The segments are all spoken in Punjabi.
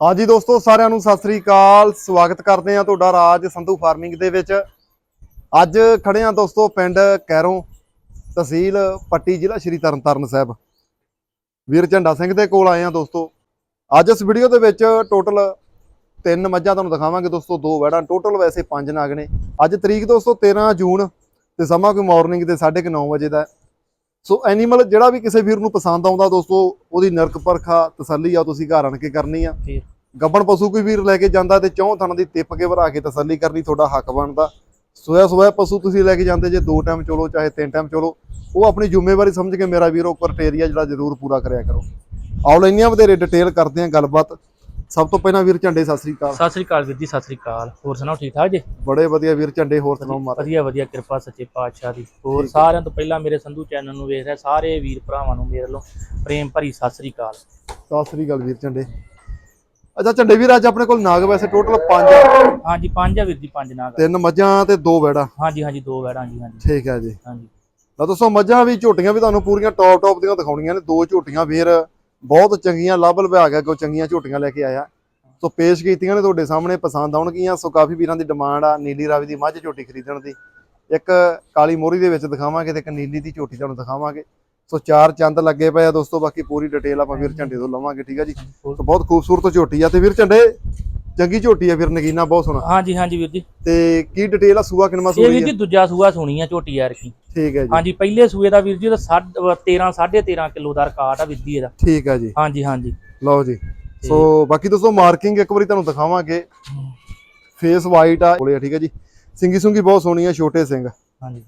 ਹਾਂਜੀ ਦੋਸਤੋ, ਸਾਰਿਆਂ ਨੂੰ ਸਤਿ ਸ੍ਰੀ ਅਕਾਲ। ਸਵਾਗਤ ਕਰਦੇ ਹਾਂ ਤੁਹਾਡਾ ਰਾਜ ਸੰਧੂ ਫਾਰਮਿੰਗ ਦੇ ਵਿੱਚ। ਅੱਜ ਖੜੇ ਹਾਂ ਦੋਸਤੋ, ਪਿੰਡ ਕੈਰੋਂ ਤਹਿਸੀਲ ਪੱਟੀ ਜ਼ਿਲ੍ਹਾ ਸ਼੍ਰੀ ਤਰਨਤਾਰਨ ਸਾਹਿਬ। ਵੀਰ ਝੰਡਾ ਸਿੰਘ ਦੇ ਕੋਲ ਆਏ ਹਾਂ ਦੋਸਤੋ। ਅੱਜ ਇਸ ਵੀਡੀਓ ਦੇ ਵਿੱਚ ਟੋਟਲ ਤਿੰਨ ਮੱਝਾਂ ਤੁਹਾਨੂੰ ਦਿਖਾਵਾਂਗੇ ਦੋਸਤੋ, ਦੋ ਵੈੜਾਂ। ਟੋਟਲ ਵੈਸੇ ਪੰਜ ਨਾਗ ਨੇ। ਅੱਜ ਤਰੀਕ ਦੋਸਤੋ 13 ਜੂਨ ਤੇ ਸਮਾਂ ਕੋਈ ਮਾਰਨਿੰਗ ਦੇ 9:30 ਵਜੇ ਦਾ ਸੋ ਐਨੀਮਲ ਜਿਹੜਾ ਵੀ ਕਿਸੇ ਵੀਰ ਨੂੰ ਪਸੰਦ ਆਉਂਦਾ ਦੋਸਤੋ ਉਹਦੀ ਨਰਕ ਪਰਖਾ ਤਸੱਲੀ ਆ ਤੁਸੀਂ ਘਰ ਆਣ ਕੇ ਕਰਨੀ ਆ। ਗੱਬਣ ਪਸ਼ੂ ਕੋਈ ਵੀਰ ਲੈ ਕੇ ਜਾਂਦਾ ਤੇ ਚੌਂ ਥਣ ਦੀ ਟਿੱਪ ਕੇ ਭਰਾ ਕੇ ਤਸੱਲੀ ਕਰਨੀ ਤੁਹਾਡਾ ਹੱਕ ਬਣਦਾ। ਸੋਇਆ ਸੋਇਆ ਪਸ਼ੂ ਤੁਸੀਂ ਲੈ ਕੇ ਜਾਂਦੇ ਜੇ ਦੋ ਟਾਈਮ ਚਲੋ ਚਾਹੇ ਤਿੰਨ ਟਾਈਮ ਚਲੋ ਉਹ ਆਪਣੀ ਜ਼ਿੰਮੇਵਾਰੀ ਸਮਝ ਕੇ ਮੇਰਾ ਵੀਰ ਉਹ ਕ੍ਰਾਈਟੇਰੀਆ ਜਿਹੜਾ ਜ਼ਰੂਰ ਪੂਰਾ ਕਰਿਆ ਕਰੋ। ਆਓ ਲੈਣੀਆਂ ਵਧੇਰੇ ਡਿਟੇਲ ਕਰਦੇ ਹਾਂ ਗੱਲਬਾਤ। ਸਭ ਤੋਂ ਪਹਿਲਾਂ ਵੀਰ ਝੰਡੇ ਸਤਿ ਸ੍ਰੀ ਅਕਾਲ। ਸਤਿ ਸ੍ਰੀ ਅਕਾਲ ਵੀਰ ਜੀ ਸਤਿ ਸ੍ਰੀ ਅਕਾਲ। ਹੋਰ ਸੁਣਾਓ ਠੀਕ ਠਾਕ ਜੀ? ਬੜੇ ਵਧੀਆ ਵੀਰ ਝੰਡੇ ਹੋਰ ਸੁਣਾਓ ਮਾਤਾ ਵਧੀਆ ਵਧੀਆ ਕਿਰਪਾ ਸੱਚੇ ਪਾਤਸ਼ਾਹ ਦੀ। ਹੋਰ। ਸਾਰਿਆਂ ਤੋਂ ਪਹਿਲਾਂ ਮੇਰੇ ਸੰਧੂ ਚੈਨਲ ਨੂੰ ਵੇਖ ਰਹੇ ਸਾਰੇ ਵੀਰ ਭਰਾਵਾਂ ਨੂੰ ਮੇਰੇ ਵੱਲੋਂ ਪ੍ਰੇਮ ਭਰੀ ਸਤਿ ਸ੍ਰੀ ਅਕਾਲ। ਸਤਿ ਸ੍ਰੀ ਅਕਾਲ ਵੀਰ ਝੰਡੇ। ਅੱਛਾ ਝੰਡੇ ਵੀਰ ਅੱਜ ਆਪਣੇ ਕੋਲ ਨਾਗ ਵੈਸੇ ਟੋਟਲ ਪੰਜ ਹਾਂਜੀ ਪੰਜ ਆ ਵੀਰ ਜੀ ਪੰਜ ਨਾਗ ਤਿੰਨ ਮੱਝਾਂ ਤੇ ਦੋ ਵੈੜਾ। ਹਾਂਜੀ ਹਾਂਜੀ ਦੋ ਵੈੜਾਂ ਜੀ ਹਾਂਜੀ। ਠੀਕ ਹੈ ਜੀ। ਹਾਂਜੀ। ਤਾਂ ਦੋਸਤੋ ਮੱਝਾਂ ਵੀ ਝੋਟੀਆਂ ਵੀ ਤੁਹਾਨੂੰ ਪੂਰੀਆਂ ਟੌਪ ਟੌਪ ਦੀਆਂ ਦਿਖਾਉਣੀਆਂ ਨੇ ਦੋ ਝੋਟੀਆਂ ਫੇਰ ਬਹੁਤ ਚੰਗੀਆਂ, ਲਾਭ ਲਭਾ ਗਿਆ ਕੋ ਚੰਗੀਆਂ ਝੋਟੀਆਂ ਲੈ ਕੇ ਆਇਆ। ਸੋ ਪੇਸ਼ ਕੀਤੀਆਂ ਨੇ ਤੁਹਾਡੇ ਸਾਹਮਣੇ, ਪਸੰਦ ਆਉਣਗੀਆਂ। ਸੋ ਕਾਫੀ ਵੀਰਾਂ ਦੀ ਡਿਮਾਂਡ ਆ, ਨੀਲੀ ਰਾਵੀ ਦੀ ਮੱਝ ਝੋਟੀ ਖਰੀਦਣ ਦੀ। ਇੱਕ ਕਾਲੀ ਮੋਰੀ ਦੇ ਵਿੱਚ ਦਿਖਾਵਾਂਗੇ ਤੇ ਇੱਕ ਨੀਲੀ ਦੀ ਝੋਟੀ ਤੁਹਾਨੂੰ ਦਿਖਾਵਾਂਗੇ। ਸੋ ਚਾਰ ਚੰਦ ਲੱਗੇ ਪਏ ਆ ਦੋਸਤੋ, ਬਾਕੀ ਪੂਰੀ ਡਿਟੇਲ ਆਪਾਂ ਵੀਰ ਝੰਡੇ ਤੋਂ ਲਵਾਂਗੇ, ਠੀਕ ਆ ਜੀ? ਸੋ ਬਹੁਤ ਖੂਬਸੂਰਤ ਝੋਟੀ ਆ ਤੇ ਵੀਰ ਝੰਡੇ ਚੰਗੀ ਝੋਟੀ ਆ ਫਿਰ ਨਗੀਨਾ ਬਹੁਤ ਸੋਹਣਾ। ਹਾਂਜੀ ਹਾਂਜੀ ਵੀਰ ਜੀ। ਤੇ ਕੀ ਡਿਟੇਲ ਆ ਸੂਆ ਕਿਨਮਾ ਇਹ ਸੂਈ ਵੀਰ ਜੀ ਦੂਜਾ ਸੂਆ ਸੁਣੀ ਆ ਝੋਟੀ ਯਾਰ ਕੀ ਠੀਕ ਹੈ ਜੀ। ਹਾਂਜੀ ਪਹਿਲੇ ਸੂਏ ਦਾ ਵੀਰ ਜੀ ਦਾ 13 13.5 ਕਿਲੋ ਦਾ ਰਿਕਾਰਡ ਆ ਜੀ ਇਹਦਾ। ਠੀਕ ਹੈ ਜੀ। ਹਾਂਜੀ ਹਾਂਜੀ। ਲਓ ਜੀ। ਸੋ ਬਾਕੀ ਦੋਸਤੋ ਮਾਰਕਿੰਗ ਇੱਕ ਵਾਰੀ ਤੁਹਾਨੂੰ ਦਿਖਾਵਾਂਗੇ। ਫੇਸ ਵਾਈਟ ਆ ਕੋਲੇ ਠੀਕ ਹੈ ਜੀ। ਸਿੰਗੀ ਸੁੰਗੀ ਬਹੁਤ ਸੋਹਣੀ ਆ ਛੋਟੇ ਸਿੰਘ। ਹਾਂਜੀ।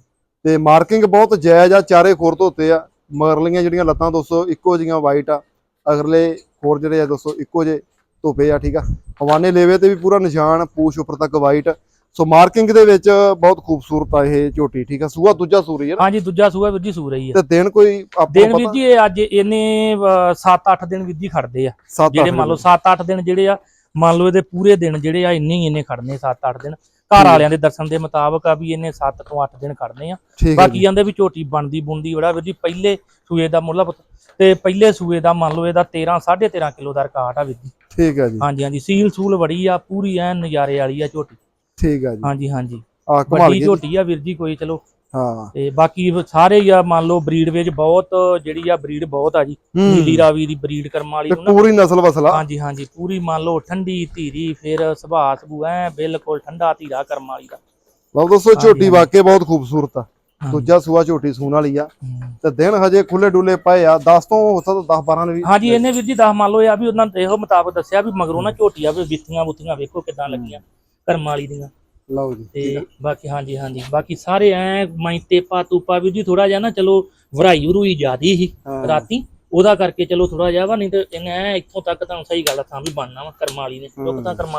ਤੇ ਮਾਰਕਿੰਗ ਬਹੁਤ ਜਾਇਜ਼ ਆ ਚਾਰੇ ਖੁਰ ਧੋਤੇ ਆ। ਮਗਰਲੀਆਂ ਜਿਹੜੀਆਂ ਲੱਤਾਂ ਦੋਸਤੋ ਇੱਕੋ ਜੀਆਂ ਵਾਈਟ ਆ। ਅਗਰਲੇ ਖੋਰ ਜਿਹੜੇ ਆ ਦੋਸਤੋ ਇੱਕੋ ਜੇ ਧੋਪੇ ਆ ਠੀਕ ਆ। ਹਵਾਨੇ ਲੇਵੇ ਤੇ ਵੀ ਪੂਰਾ ਨਿਸ਼ਾਨ ਪੂਛ ਉੱਪਰ ਤੱਕ ਵਾਈਟ ਸੋ ਮਾਰਕਿੰਗ ਦੇ ਵਿੱਚ ਬਹੁਤ ਖੂਬਸੂਰਤ ਆ ਇਹ ਝੋਟੀ ਠੀਕ ਆ। ਸੂਆ ਦੂਜਾ ਸੂਰੀ ਹੈ ਨਾ? ਹਾਂਜੀ ਦੂਜਾ ਸੂਆ ਵੀਰ ਜੀ ਸੂ ਰਹੀ ਆ। ਤੇ ਦਿਨ ਕੋਈ ਆਪਾਂ ਦਿਨ ਵੀਰ ਜੀ ਇਹ ਅੱਜ ਇਹਨੇ 7-8 ਦਿਨ ਵੀਰ ਜੀ ਖੜਦੇ ਆ। ਜਿਹੜੇ ਮੰਨ ਲਓ 7-8 ਦਿਨ ਜਿਹੜੇ ਆ ਮੰਨ ਲਓ ਇਹਦੇ ਪੂਰੇ ਦਿਨ ਜਿਹੜੇ ਆ ਇੰਨੇ ਹੀ ਇੰਨੇ ਖੜਨੇ 7-8 ਦਿਨ। ਘਰ ਵਾਲਿਆਂ ਦੇ ਦਰਸ਼ਨ ਦੇ ਮੁਤਾਬਕ ਆ ਵੀ ਇਹਨੇ 7 ਤੋਂ 8 ਦਿਨ ਖੜਨੇ ਆ। ਹੈ ਬਾਕੀ ਜਾਂਦੇ ਵੀ ਝੋਟੀ ਬਣਦੀ ਬੁੰਦੀ ਬੜਾ ਵੀਰ ਜੀ ਪਹਿਲੇ ਸੂਏ ਦਾ ਮੁੱਲ ਤੇ ਪਹਿਲੇ ਸੂਏ ਦਾ ਮੰਨ ਲਓ ਇਹਦਾ 13 13.5 ਕਿਲੋ ਦਾ ਰਿਕਾਰਡ ਆ ਵੀਰ ਜੀ। ਠੀਕ ਹੈ ਜੀ। ਹਾਂਜੀ ਹਾਂਜੀ ਸੀਲ ਸੂਲ ਬੜੀ ਆ ਪੂਰੀ ਐਨ ਨਜ਼ਾਰੇ ਵਾਲੀ ਆ ਝੋਟੀ। ਠੀਕ ਹੈ ਜੀ। ਹਾਂਜੀ ਹਾਂਜੀ। ਆ ਕਮਾਲ ਝੋਟੀ ਆ ਵੀਰ ਜੀ ਕੋਈ ਚਲੋ। ਹਾਂ। ਤੇ ਬਾਕੀ ਸਾਰੇ ਆ ਮੰਨ ਲਓ ਬਰੀਡ ਵਿੱਚ ਬਹੁਤ ਜਿਹੜੀ ਆ ਬਰੀਡ ਬਹੁਤ ਆ ਜੀ। ਨੀਲੀ ਰਾਵੀ ਦੀ ਬਰੀਡ ਕਰਮ ਵਾਲੀ ਤੇ ਨੂੰ ਨਾ। ਪੂਰੀ ਨਸਲ ਵਸਲਾ ਹਾਂਜੀ ਹਾਂਜੀ ਪੂਰੀ ਮੰਨ ਲਓ ਠੰਡੀ ਧੀਰੀ ਫਿਰ ਸੁਭਾਅ ਸਬੂ ਐ ਬਿਲਕੁਲ ਠੰਡਾ ਧੀਰਾ ਕਰਮ ਵਾਲੀ ਦਾ। ਲਓ ਦੋਸਤੋ ਝੋਟੀ। ਵਾਕਿਆ ਬਹੁਤ ਖੂਬਸੂਰਤ ਆ। ਦੂਜਾ ਸੂਆ ਝੋਟੀ ਸੂਣ ਵਾਲੀ ਆ। ਤੇ ਦਿਨ ਹਜੇ ਖੁੱਲੇ ਡੁੱਲੇ ਪਏ ਆ 10 ਤੋਂ ਹੋ ਸਕਦਾ 10 12 ਨੇ ਵੀ। ਹਾਂਜੀ ਇਹਨੇ ਵੀਰ ਜੀ 10 ਮੰਨ ਲਓ ਆ ਵੀ ਉਹਨਾਂ ਇਹੋ ਮੁਤਾਬਕ ਦੱਸਿਆ ਵੀ ਮਗਰੋਂ ਨਾ ਝੋਟੀ ਆ ਵੀ ਬਿੱਥੀਆਂ ਬੁੱਥੀਆਂ ਵੇਖੋ ਕਿਦਾਂ ਲੱਗੀਆਂ ਕਰਮ ਵਾਲੀ ਦੀਆਂ। ਲਓ ਜੀ ਤੇ ਆ। ਬਾਕੀ ਹਾਂਜੀ ਹਾਂਜੀ। ਬਾਕੀ ਸਾਰੇ ਐ ਮਾਈ ਤੇਪਾ ਤੂਪਾ ਵੀਰ ਜੀ ਥੋੜਾ ਜਿਹਾ ਨਾ ਚਲੋ ਵਰਾਈ ਵਰੂਈ ਜ਼ਿਆਦੀ ਸੀ। ਰਾਤੀ। ਉਹਦਾ ਕਰਕੇ ਚਲੋ ਥੋੜਾ ਜਿਹਾ ਵਾ ਨਹੀਂ ਤੇ ਇਹਨੇ ਇੱਥੋਂ ਤੱਕ ਤੁਹਾਨੂੰ ਸਹੀ ਗੱਲ ਥਾਂ ਵੀ ਬਣਨਾ ਵਾ ਕਰਮ ਵਾਲੀ ਨੇ। ਲੋਕ ਤਾਂ ਕਰਮ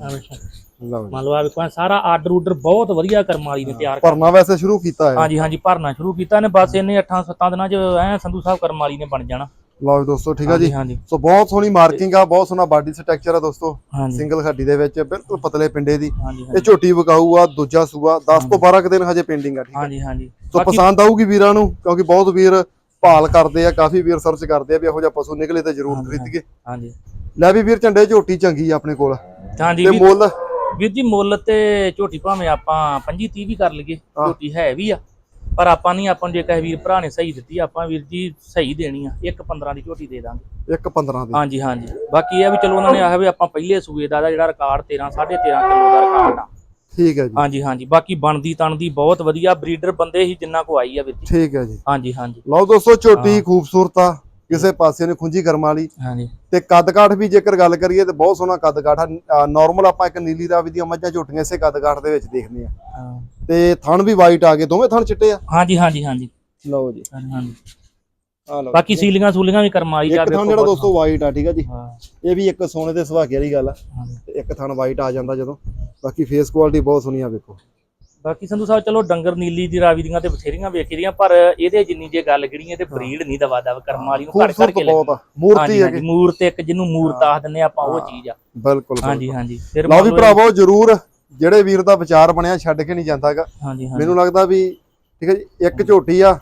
ਲਓ ਜੀ। ਲਓ ਆ ਵੇਖੋ ਐਂ ਸਾਰਾ ਆਰਡਰ ਉਡਰ ਬਹੁਤ ਵਧੀਆ ਕਰਮ ਵਾਲੀ ਨੇ ਤਿਆਰ ਭਰਨਾ ਵੈਸੇ ਸ਼ੁਰੂ ਕੀਤਾ ਹੈ। ਹਾਂਜੀ ਹਾਂਜੀ ਭਰਨਾ ਸ਼ੁਰੂ ਕੀਤਾ ਨੇ ਬਸ ਇਹਨੇ 8-7 ਦਿਨਾਂ ਚ ਐ ਸੰਧੂ ਸਾਹਿਬ ਕਰਮ ਵਾਲੀ ਨੇ ਬਣ ਜਾਣਾ। ਲਓ ਜੀ ਦੋਸਤੋ ਠੀਕ ਆ ਜੀ। ਹਾਂਜੀ ਸੋ ਬਹੁਤ ਸੋਹਣੀ ਮਾਰਕਿੰਗ ਆ ਬਹੁਤ ਸੋਹਣਾ ਬਾਡੀ ਸਟਰਕਚਰ ਆ ਦੋਸਤੋ। ਹਾਂਜੀ। ਸਿੰਗਲ ਹੱਡੀ ਦੇ ਵਿੱਚ ਬਿਲਕੁਲ ਪਤਲੇ ਪਿੰਡੇ ਦੀ। ਹਾਂਜੀ ਇਹ ਝੋਟੀ ਵਿਕਾਊ ਆ ਦੂਜਾ ਸੂਆ 10 ਤੋਂ 12 ਕੁ ਦਿਨ ਹਜੇ ਪੈਂਡਿੰਗ ਆ ਠੀਕ ਆ। ਹਾਂਜੀ ਹਾਂਜੀ। ਸੋ ਪਸੰਦ ਆਊਗੀ ਵੀਰਾਂ ਨੂੰ ਕਿਉਂਕਿ ਬਹੁਤ ਵੀਰ ਭਾਲ ਕਰਦੇ ਆ ਕਾਫੀ ਵੀਰ ਸਰਚ ਕਰਦੇ ਆ ਵੀ ਇਹੋ ਜਿਹਾ ਪਸ਼ੂ ਨਿਕਲੇ ਤੇ ਜ਼ਰੂਰ ਖਰੀਦੀਏ। ਹਾਂਜੀ। ਲੈ ਵੀ ਵੀਰ ਝੰਡੇ ਝੋਟੀ ਚੰਗੀ ਆ ਆਪਣੇ ਕੋਲ। ਹਾਂਜੀ ਤੇ ਵੀਰ- ਮੁੱਲ? ਵੀਰ ਜੀ ਮੁੱਲ ਤੇ ਝੋਟੀ ਭਾਵੇਂ ਆਪਾਂ 25 30 ਵੀ ਕਰ ਲਈਏ ਹਾਂ। ਝੋਟੀ ਹੈ ਵੀ ਆ ਪਰ ਆਪਾਂ ਨਹੀਂ ਆਪਾਂ ਨੂੰ ਜੇ ਕਹੇ ਵੀਰ ਭਰਾ ਨੇ ਸਹੀ ਦਿੱਤੀ ਆਪਾਂ ਵੀਰ ਜੀ ਸਹੀ ਦੇਣੀ ਆ ਇੱਕ 15 ਦੀ ਝੋਟੀ ਦੇ ਦਾਂਗੇ। ਇੱਕ 15 ਦੀ। ਹਾਂਜੀ ਹਾਂਜੀ। ਬਾਕੀ ਇਹ ਆ ਵੀ ਚਲੋ ਉਹਨਾਂ ਨੇ ਆਖਿਆ ਵੀ ਆਪਾਂ ਪਹਿਲੇ ਸੂਏ ਦਾ ਇਹਦਾ ਜਿਹੜਾ ਰਿਕਾਰਡ 13 13.5 ਕਿਲੋ ਦਾ ਰਿਕਾਰਡ ਆ। ਠੀਕ ਹੈ ਜੀ। ਹਾਂਜੀ ਹਾਂਜੀ। ਬਾਕੀ ਬਣਦੀ ਤਣਦੀ ਬਹੁਤ ਵਧੀਆ ਬਰੀਡਰ ਬੰਦੇ ਹੀ ਜਿੰਨਾ ਕੋ ਆਈ ਆ ਵੀਰ ਜੀ। ਠੀਕ ਹੈ ਜੀ। ਹਾਂਜੀ ਹਾਂਜੀ। ਲਓ ਦੋਸਤੋ ਝੋਟੀ ਖੂਬਸੂਰਤ ਆ। ਕਿਸੇ ਪਾਸੇ ਨੇ ਖੁੰਜੀ ਕਰਮ ਵਾਲੀ। ਹਾਂਜੀ। ਤੇ ਕੱਦ ਕਾਠ ਵੀ ਜੇਕਰ ਗੱਲ ਕਰੀਏ ਤੇ ਬਹੁਤ ਸੋਹਣਾ ਕੱਦ ਕਾਠ ਆ ਨਾਰਮਲ ਆਪਾਂ ਇੱਕ ਨੀਲੀ ਰਾਵੀ ਦੀਆਂ ਮੱਝਾਂ ਝੋਟੀਆਂ ਇਸੇ ਕੱਦ ਕਾਠ ਦੇ ਵਿੱਚ ਦੇਖਦੇ ਆ ਹਾਂ। ਤੇ ਥਣ ਵੀ ਵਾਈਟ ਆ ਗਏ ਦੋਵੇਂ ਥਣ ਚਿੱਟੇ ਆ? ਹਾਂਜੀ ਹਾਂਜੀ ਹਾਂਜੀ। ਲਓ ਜੀ। ਹਾਂਜੀ, ਹਾਂਜੀ। ਆ ਲਓ ਬਾਕੀ ਸੀਲੀਆਂ ਸੂਲੀਆਂ ਵੀ ਕਰਮ ਵਾਲੀ ਇੱਕ ਜਾਵੇ ਥਣ ਜਿਹੜਾ ਦੋਸਤੋ ਵਾਈਟ ਆ ਠੀਕ ਆ ਜੀ। ਹਾਂ। ਇਹ ਵੀ ਇੱਕ ਸੋਨੇ ਦੇ ਸੁਹਾਗੇ ਵਾਲੀ ਗੱਲ ਆ। ਇੱਕ ਥਣ ਵਾਈਟ ਆ ਜਾਂਦਾ ਜਦੋਂ। ਬਾਕੀ ਫੇਸ ਕੁਆਲਿਟੀ ਬਹੁਤ ਸੋਹਣੀ ਆ ਵੇਖੋ। ਬਾਕੀ ਸੰਧੂ ਸਾਹਿਬ ਚਲੋ ਡੰਗਰ ਨੀਲੀ ਦੀ ਰਾਵੀ ਦੀਆਂ ਤੇ ਬਥੇਰੀਆਂ ਵੇਖੀ ਦੀਆਂ ਪਰ ਇਹਦੇ ਜਿੰਨੀ ਜੇ ਗੱਲ ਕਰੀਏ ਤੇ ਬਰੀਡ ਨਹੀਂ ਦਵਾ ਦਵ ਕਰਮ ਵਾਲੀ ਨੂੰ ਘੜ ਘੜ ਕੇ ਮੂਰਤੀ ਹੈ ਮੂਰਤ ਇੱਕ ਜਿਹਨੂੰ ਮੂਰਤ ਆਖ ਦਿੰਦੇ ਆਪਾਂ ਉਹ ਚੀਜ਼ ਆ। ਬਿਲਕੁਲ ਹਾਂਜੀ ਹਾਂਜੀ ਫਿਰ ਲਓ ਵੀ ਭਰਾਵੋ ਜਰੂਰ ਜਿਹੜੇ ਵੀਰ ਦਾ ਵਿਚਾਰ ਬਣਿਆ ਛੱਡ ਕੇ ਨਹੀਂ ਜਾਂਦਾਗਾ। ਮੈਨੂੰ ਲੱਗਦਾ ਵੀ ਠੀਕ ਹੈ ਜੀ ਇੱਕ ਝੋਟੀ ਆ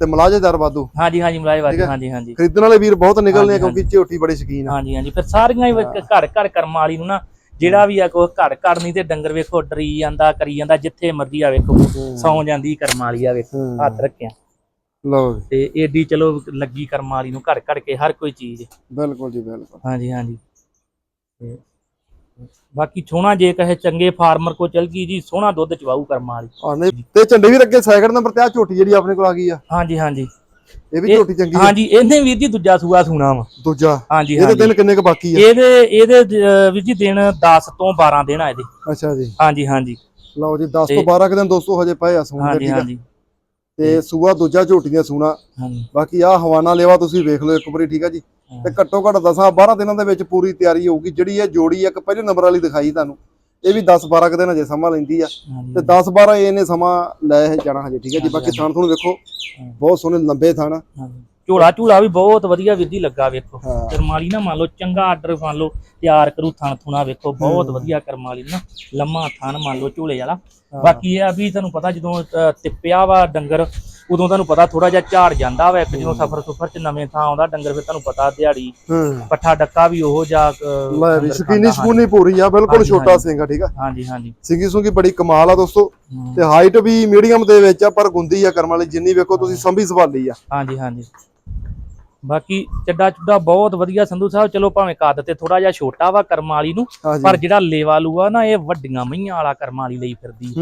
ਤੇ ਮਲਾਜੇਦਾਰ ਵਾਧੂ। ਹਾਂਜੀ ਹਾਂਜੀ ਹੈ। ਹਾਂਜੀ ਹਾਂਜੀ। ਖਰੀਦਣ ਵਾਲੇ ਵੀਰ ਬਹੁਤ ਨਿਕਲਨੇ ਕਿਉਂਕਿ ਝੋਟੀ ਬੜੀ ਸ਼ਕੀਨ ਆ। ਹਾਂਜੀ ਹਾਂਜੀ। ਫਿਰ ਸਾਰੀਆਂ ਹੀ। ਘਰ ਘਰ ਕਰਮ ਵਾਲੀ ਨੂੰ ਨਾ ਜਿਹੜਾ ਵੀ ਆ ਕੋ ਘਰ ਘਰ ਨਹੀਂ ਤੇ ਡੰਗਰ ਵੇਖੋ ਡਰੀ ਜਾਂਦਾ ਕਰੀ ਜਾਂਦਾ ਜਿੱਥੇ ਮਰਜ਼ੀ ਆ ਵੇਖੋ। ਸੌਂ ਜਾਂਦੀ ਕਰਮ ਵਾਲੀ ਆ ਵੇਖੋ। ਹੱਥ ਰੱਖਿਆ। ਲਓ ਤੇ ਏਡੀ ਚਲੋ ਲੱਗੀ ਕਰਮ ਵਾਲੀ ਨੂੰ ਘੜ ਘੜ ਕੇ ਹਰ ਕੋਈ ਚੀਜ਼। ਬਿਲਕੁਲ ਜੀ ਬਿਲਕੁਲ। ਹਾਂਜੀ ਹਾਂਜੀ। ਬਾਕੀ ਸੋਹਣਾ ਜੇ ਕਹੇ ਚੰਗੇ ਫਾਰਮਰ ਕੋ ਚਲ ਗਈ ਜੀ ਸੋਹਣਾ ਦੁੱਧ ਚਵਾਊ ਕਰਮ ਵਾਲੀ। ਆ ਨਹੀਂ ਤੇ ਝੰਡੇ ਵੀ ਅੱਗੇ ਸੈਕਿੰਡ ਨੰਬਰ ਤੇ ਆ ਝੋਟੀ ਜਿਹੜੀ ਆਪਣੇ ਕੋਲ ਆ ਗਈ ਆ। ਹਾਂਜੀ ਹਾਂਜੀ। ਇਹ ਵੀ ਝੋਟੀ ਚੰਗੀ ਹਾਂਜੀ ਇਹਨੇ ਵੀਰ ਜੀ ਦੂਜਾ ਸੂਆ ਸੁਣਾ ਵਾ। ਦੂਜਾ। ਹਾਂਜੀ ਇਹਦੇ ਦਿਨ ਕਿੰਨੇ ਕ ਬਾਕੀ ਆ? ਇਹਦੇ ਇਹਦੇ ਵੀਰ ਜੀ ਦਿਨ 10 ਤੋਂ 12 ਦਿਨ ਆ ਇਹਦੇ। ਅੱਛਾ ਜੀ। ਹਾਂਜੀ ਹਾਂਜੀ। ਲਓ ਜੀ 10 ਤੋਂ ਤੇ- 12 ਕੁ ਦਿਨ ਦੋਸਤੋ ਹਜੇ ਪਏ ਆ ਸੂਣ ਦੇ ਹਾਂਜੀ ਠੀਕ ਆ। ਹਾਂਜੀ। ਤੇ ਸੂਆ ਦੂਜਾ ਝੋਟੀ ਦੀਆਂ ਸੂਣਾ। ਹਾਂਜੀ। ਬਾਕੀ ਆ ਹਵਾਨਾ ਲੇਵਾ ਤੁਸੀਂ ਵੇਖ ਲਓ ਇੱਕ ਵਾਰੀ ਠੀਕ ਆ ਜੀ। ਤੇ ਘੱਟੋ ਘੱਟ 10 12 ਦਿਨਾਂ ਦੇ ਵਿੱਚ ਪੂਰੀ ਤਿਆਰੀ ਹੋਊਗੀ। ਜਿਹੜੀ ਇਹ ਜੋੜੀ ਇੱਕ ਪਹਿਲੇ ਨੰਬਰ ਵਾਲੀ ਦਿਖਾਈ ਤੁਹਾਨੂੰ। ਇਹ ਵੀ 10 12 ਕੁ ਦਿਨ ਹਜੇ ਸਮਾਂ ਲੈਂਦੀ ਆ। ਤੇ 10 12 ਇਹਨੇ ਸਮਾਂ ਲੈ ਜਾਣਾ ਹਜੇ ਠੀਕ ਹੈ ਜੀ। ਬਾਕੀ ਥਣ ਤੁਹਾਨੂੰ ਵੇਖੋ ਬਹੁਤ ਸੋਹਣੇ ਲੰਬੇ ਥਣ। ਝੋਲਾ ਝੂਲਾ ਵੀ ਬਹੁਤ ਵਧੀਆ ਵਿਧੀ ਲੱਗਾ ਵੇਖੋ। ਕਰਮਾਲੀ ਨਾ ਮੰਨ ਲਓ ਚੰਗਾ ਆਰਡਰ ਮੰਨ ਲਓ ਤਿਆਰ ਕਰੂ ਥਣ ਥੁਣਾ ਵੇਖੋ। ਬਹੁਤ ਵਧੀਆ ਕਰਮਾਲੀ ਨਾ ਲੰਮਾ ਥਣ ਮੰਨ ਲਓ ਝੋਲੇ ਵਾਲਾ। ਬਾਕੀ ਇਹ ਆ ਵੀ ਤੁਹਾਨੂੰ ਪਤਾ ਜਦੋਂ ਤਿੱਪਿਆ ਵਾ ਡੰਗਰ ਉਦੋਂ ਤੁਹਾਨੂੰ ਪਤਾ ਥੋੜਾ ਜਿਹਾ ਝਾੜ ਜਾਂਦਾ ਵਾ ਇੱਕ ਜਦੋਂ ਸਫਰ ਸੁਫਰ ਚ ਨਵੇਂ ਥਾਂ ਆਉਂਦਾ ਡੰਗਰ ਫਿਰ ਤੁਹਾਨੂੰ ਪਤਾ ਦਿਹਾੜੀ ਪੱਠਾ ਡੱਕਾ ਵੀ ਉਹੋ ਜਾ ਲੈ ਵੀ ਸਕੀਨੀ ਸਕੂਨੀ ਪੂਰੀ ਆ ਬਿਲਕੁਲ ਛੋਟਾ। ਸਿੰਘ ਆ ਠੀਕ ਆ? ਹਾਂਜੀ ਹਾਂਜੀ। ਸਿੰਗੀ ਸੁੰਗੀ ਬੜੀ ਕਮਾਲ ਆ ਦੋਸਤੋ। ਤੇ ਹਾਈਟ ਵੀ ਮੀਡੀਅਮ ਦੇ ਵਿੱਚ ਆ ਪਰ ਗੁੰਦੀ ਆ ਕਰਮ ਵਾਲੀ ਜਿੰਨੀ ਵੇਖੋ ਤੁਸੀਂ ਸੰਭੀ ਸੰਭਾਲੀ ਆ। ਹਾਂਜੀ ਹਾਂਜੀ। ਬਾਕੀ ਚੱਡਾ ਚੁੱਡਾ ਬਹੁਤ ਵਧੀਆ ਸੰਧੂ ਸਾਹਿਬ ਚਲੋ ਭਾਵੇਂ ਕੱਦ ਤੇ ਥੋੜਾ ਜਿਹਾ ਛੋਟਾ ਵਾ ਕਰਮਾਂ ਵਾਲੀ ਨੂੰ ਪਰ ਜਿਹੜਾ ਲੇਵਾ ਲੂਆ ਨਾ ਇਹ ਵੱਡੀਆਂ ਮਈਆਂ ਵਾਲਾ ਕਰਮਾਂ ਵਾਲੀ ਲਈ ਫਿਰਦੀ।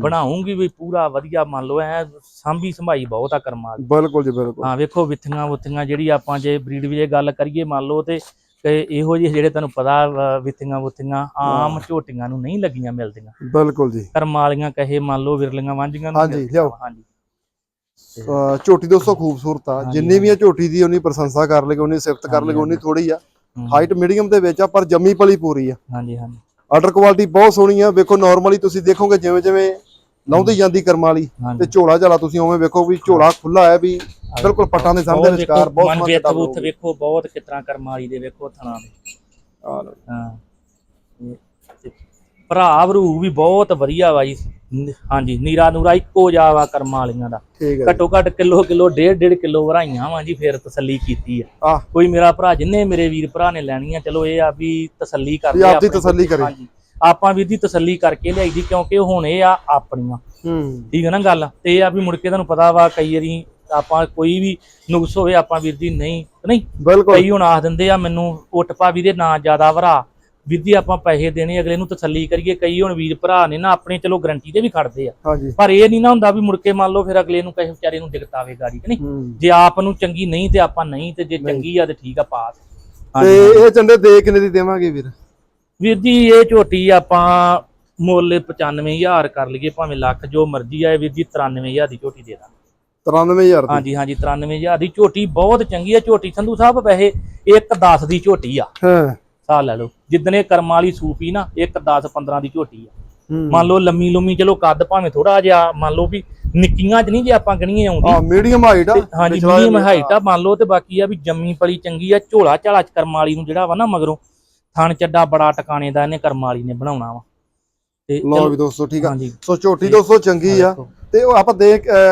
ਬਣਾਉਂਗੀ ਵੀ ਪੂਰਾ ਵਧੀਆ ਮੰਨ ਲਓ ਐ ਸਾਂਭੀ ਸੰਭਾਈ ਬਹੁਤ ਆ ਕਰਮਾਂ ਵਾਲੀ। ਬਿਲਕੁਲ ਜੀ ਬਿਲਕੁਲ। ਹਾਂ ਵੇਖੋ ਵਿਥੀਆਂ ਵੁਥੀਆਂ ਜਿਹੜੀ ਆਪਾਂ ਜੇ ਬਰੀਡ ਵੀ ਜੇ ਗੱਲ ਕਰੀਏ ਮੰਨ ਲਓ ਤੇ ਤੇ ਇਹੋ ਜਿਹੇ ਜਿਹੜੇ ਤੁਹਾਨੂੰ ਪਤਾ ਵਿਥੀਆਂ ਵੁਥੀਆਂ ਆਮ ਝੋਟੀਆਂ ਨੂੰ ਨਹੀਂ ਲੱਗੀਆਂ ਮਿਲਦੀਆਂ। ਬਿਲਕੁਲ ਜੀ। ਕਰਮਾਂ ਵਾਲੀਆਂ ਕਹੇ ਮੰਨ ਲਓ ਵਿਰਲੀਆਂ ਵਾਂਝੀਆਂ ਨੂੰ ਹਾਂਜੀ, ਲਿਆਓ। ਹਾਂਜੀ ਝੋਟੀ ਦੋਸਤੋ ਖੂਬਸੂਰਤ ਆ। ਜਿੰਨੀ ਵੀ ਆ ਝੋਟੀ ਦੀ ਉਨੀ ਪ੍ਰਸ਼ੰਸਾ ਕਰ ਲਗੇ ਉਨੀ ਸਿਫਤ ਕਰ ਲਗੇ ਉਨੀ ਥੋੜੀ ਆ। ਹਾਈਟ ਮੀਡੀਅਮ ਦੇ ਵਿੱਚ ਆ ਪਰ ਜੰਮੀ ਪਲੀ ਪੂਰੀ ਆ। ਹਾਂਜੀ ਹਾਂਜੀ। ਆਰਡਰ ਕੁਆਲਿਟੀ ਬਹੁਤ ਸੋਹਣੀ ਆ। ਵੇਖੋ ਨਾਰਮਲੀ ਤੁਸੀਂ ਦੇਖੋਗੇ ਜਿਵੇਂ ਜਿਵੇਂ ਲਾਉਂਦੀ ਜਾਂਦੀ ਕਰਮਾਂ ਵਾਲੀ ਤੇ ਝੋਲਾ ਝਾਲਾ ਤੁਸੀਂ ਉਵੇਂ ਵੇਖੋ ਵੀ ਝੋਲਾ ਖੁੱਲਾ ਹੈ ਵੀ ਬਿਲਕੁਲ ਪੱਟਾਂ ਦੇ ਸਾਹਮਣੇ ਬਹੁਤ ਵਿਚਕਾਰ ਵੇਖੋ, ਬਹੁਤ ਮਨ ਚੱਡਾ ਬੁੱਥ। ਵੇਖੋ ਬਹੁਤ ਕਿਤਨਾ ਕਰਮਾਲੀ ਦੇ ਵੇਖੋ ਥਣਾ ਦੇ। ਹਾਂ। ਭਰਾ ਭਰੂ ਵੀ ਬਹੁਤ ਵਧੀਆ ਵਾ ਜੀ। ਹਾਂਜੀ ਨੀਰਾ ਨੂਰਾ ਇੱਕੋ ਜਾ ਵਾ ਕਰਮਾਂ ਵਾਲੀਆਂ ਦਾ। ਠੀਕ ਹੈ ਘੱਟੋ ਘੱਟ ਕਿਲੋ ਕਿਲੋ ਡੇਢ ਡੇਢ ਕਿਲੋ ਵਰਾਈਆਂ ਵਾ ਜੀ ਫੇਰ ਤਸੱਲੀ ਕੀਤੀ ਆ। ਆ ਕੋਈ ਮੇਰਾ ਭਰਾ ਜਿੰਨੇ ਮੇਰੇ ਵੀਰ ਭਰਾ ਨੇ ਲੈਣੀਆਂ ਚਲੋ ਇਹ ਆ ਵੀ ਤਸੱਲੀ ਵੀ ਕਰਦੇ ਆਪਦੀ ਆਪਣੇ ਤਸੱਲੀ ਕਰੇ। ਹਾਂਜੀ। ਆਪਾਂ ਵੀਰ ਦੀ ਤਸੱਲੀ ਕਰਕੇ ਲਿਆਈ ਦੀ ਕਿਉਂਕਿ ਹੁਣ ਇਹ ਆ ਆਪਣੀਆਂ। ਹੂੰ। ਠੀਕ ਹੈ ਨਾ ਗੱਲ? ਤੇ ਇਹ ਆ ਵੀ ਮੁੜ ਕੇ ਤੁਹਾਨੂੰ ਪਤਾ ਵਾ ਕਈ ਵਾਰੀ ਆਪਾਂ ਕੋਈ ਵੀ ਨੁਕਸ ਹੋਵੇ ਆਪਾਂ ਵੀਰ ਦੀ ਨਹੀਂ ਨਹੀਂ। ਬਿਲਕੁਲ। ਕਈ ਹੁਣ ਆਖ ਦਿੰਦੇ ਆ ਮੈਨੂੰ ਉੱਟ ਪਾ ਵੀਰੇ ਨਾ ਜ਼ਿਆਦਾ ਭਰਾ ਜੀ ਆਪਾਂ ਪੈਸੇ ਦੇਣੇ ਅਗਲੇ ਨੂੰ ਤਸੱਲੀ ਕਰੀਏ। ਕਈ ਹੁਣ ਵੀਰ ਭਰਾ ਨੇ ਨਾ ਆਪਣੇ ਚਲੋ ਗਰੰਟੀ ਤੇ ਵੀ ਖੜਦੇ ਆ। ਪਰ ਇਹ ਨਹੀਂ ਨਾ ਹੁੰਦਾ ਵੀ ਮੁੜ ਕੇ ਮੰਨ ਲਓ ਫਿਰ ਅਗਲੇ ਨੂੰ ਕਿਸੇ ਵਿਚਾਰੇ ਨੂੰ ਦਿੱਕਤ ਆਵੇ ਗਾੜੀ ਕਿ ਨਹੀਂ ਜੇ ਆਪ ਨੂੰ ਚੰਗੀ ਨਹੀਂ ਤੇ ਆਪਾਂ ਨਹੀਂ ਤੇ ਜੇ ਚੰਗੀ ਆ ਤੇ ਠੀਕ ਆ ਪਾਸ ਤੇ ਇਹ ਚੰਡੇ ਦੇ ਕਿੰਨੇ ਦੀ ਦੇਵਾਂਗੇ ਵੀਰ? ਵੀਰ ਜੀ ਇਹ ਝੋਟੀ ਆਪਾਂ ਮੁੱਲ 95000 ਕਰ ਲਈਏ ਭਾਵੇਂ ਲੱਖ ਜੋ ਮਰਜ਼ੀ ਆ ਇਹ ਵੀਰ ਜੀ 93000 ਦੀ ਝੋਟੀ ਦੇ ਦਾਂ 93000 ਦੀ? ਹਾਂਜੀ ਹਾਂਜੀ 93000 ਦੀ ਝੋਟੀ ਬਹੁਤ ਚੰਗੀ ਆ। ਝੋਟੀ ਸੰਧੂ ਸਾਹਿਬ ਵੈਸੇ ਇੱਕ 10 ਦੀ ਝੋਟੀ ਆ। ਹਾਂ। ਸਾਹ ਲੈ ਲਓ। ਜਿੱਦਣੇ ਕਰਮ ਵਾਲੀ ਸੂਪੀ ਨਾ ਇੱਕ 10 15 ਦੀ ਝੋਟੀ ਆ। ਮੰਨ ਲਓ ਲੰਮੀ ਲੰਮੀ ਚਲੋ ਕੱਦ ਭਾਵੇਂ ਥੋੜਾ ਜਿਹਾ ਮੰਨ ਲਓ ਵੀ ਨਿੱਕੀਆਂ ਚ ਨਹੀਂ ਜੇ ਆਪਾਂ ਗਣੀਏ ਆਉਂਦੀ। ਹਾਂ ਮੀਡੀਅਮ ਹਾਈਟ ਆ। ਹਾਂਜੀ ਮੀਡੀਅਮ ਹਾਈਟ ਆ। ਮੰਨ ਲਓ ਤੇ ਬਾਕੀ ਆ ਵੀ ਜੰਮੀ ਪਲੀ ਚੰਗੀ ਆ ਝੋਲਾ ਝਾਲਾ ਚ ਕਰਮ ਵਾਲੀ ਨੂੰ ਜਿਹੜਾ ਵਾ ਨਾ ਮਗਰੋਂ ਥਣ ਚੱਡਾ ਬੜਾ ਟਿਕਾਣੇ ਦਾ ਇਹਨੇ ਕਰਮ ਵਾਲੀ ਨੇ ਬਣਾਉਣਾ ਵਾ। ਤੇ ਲਓ ਵੀ ਦੋਸਤੋ ਠੀਕ ਆ। ਸੋ ਝੋਟੀ ਦੋਸਤੋ ਚੰਗੀ ਆ। ਤੇ ਉਹ ਆਪਾਂ ਦੇ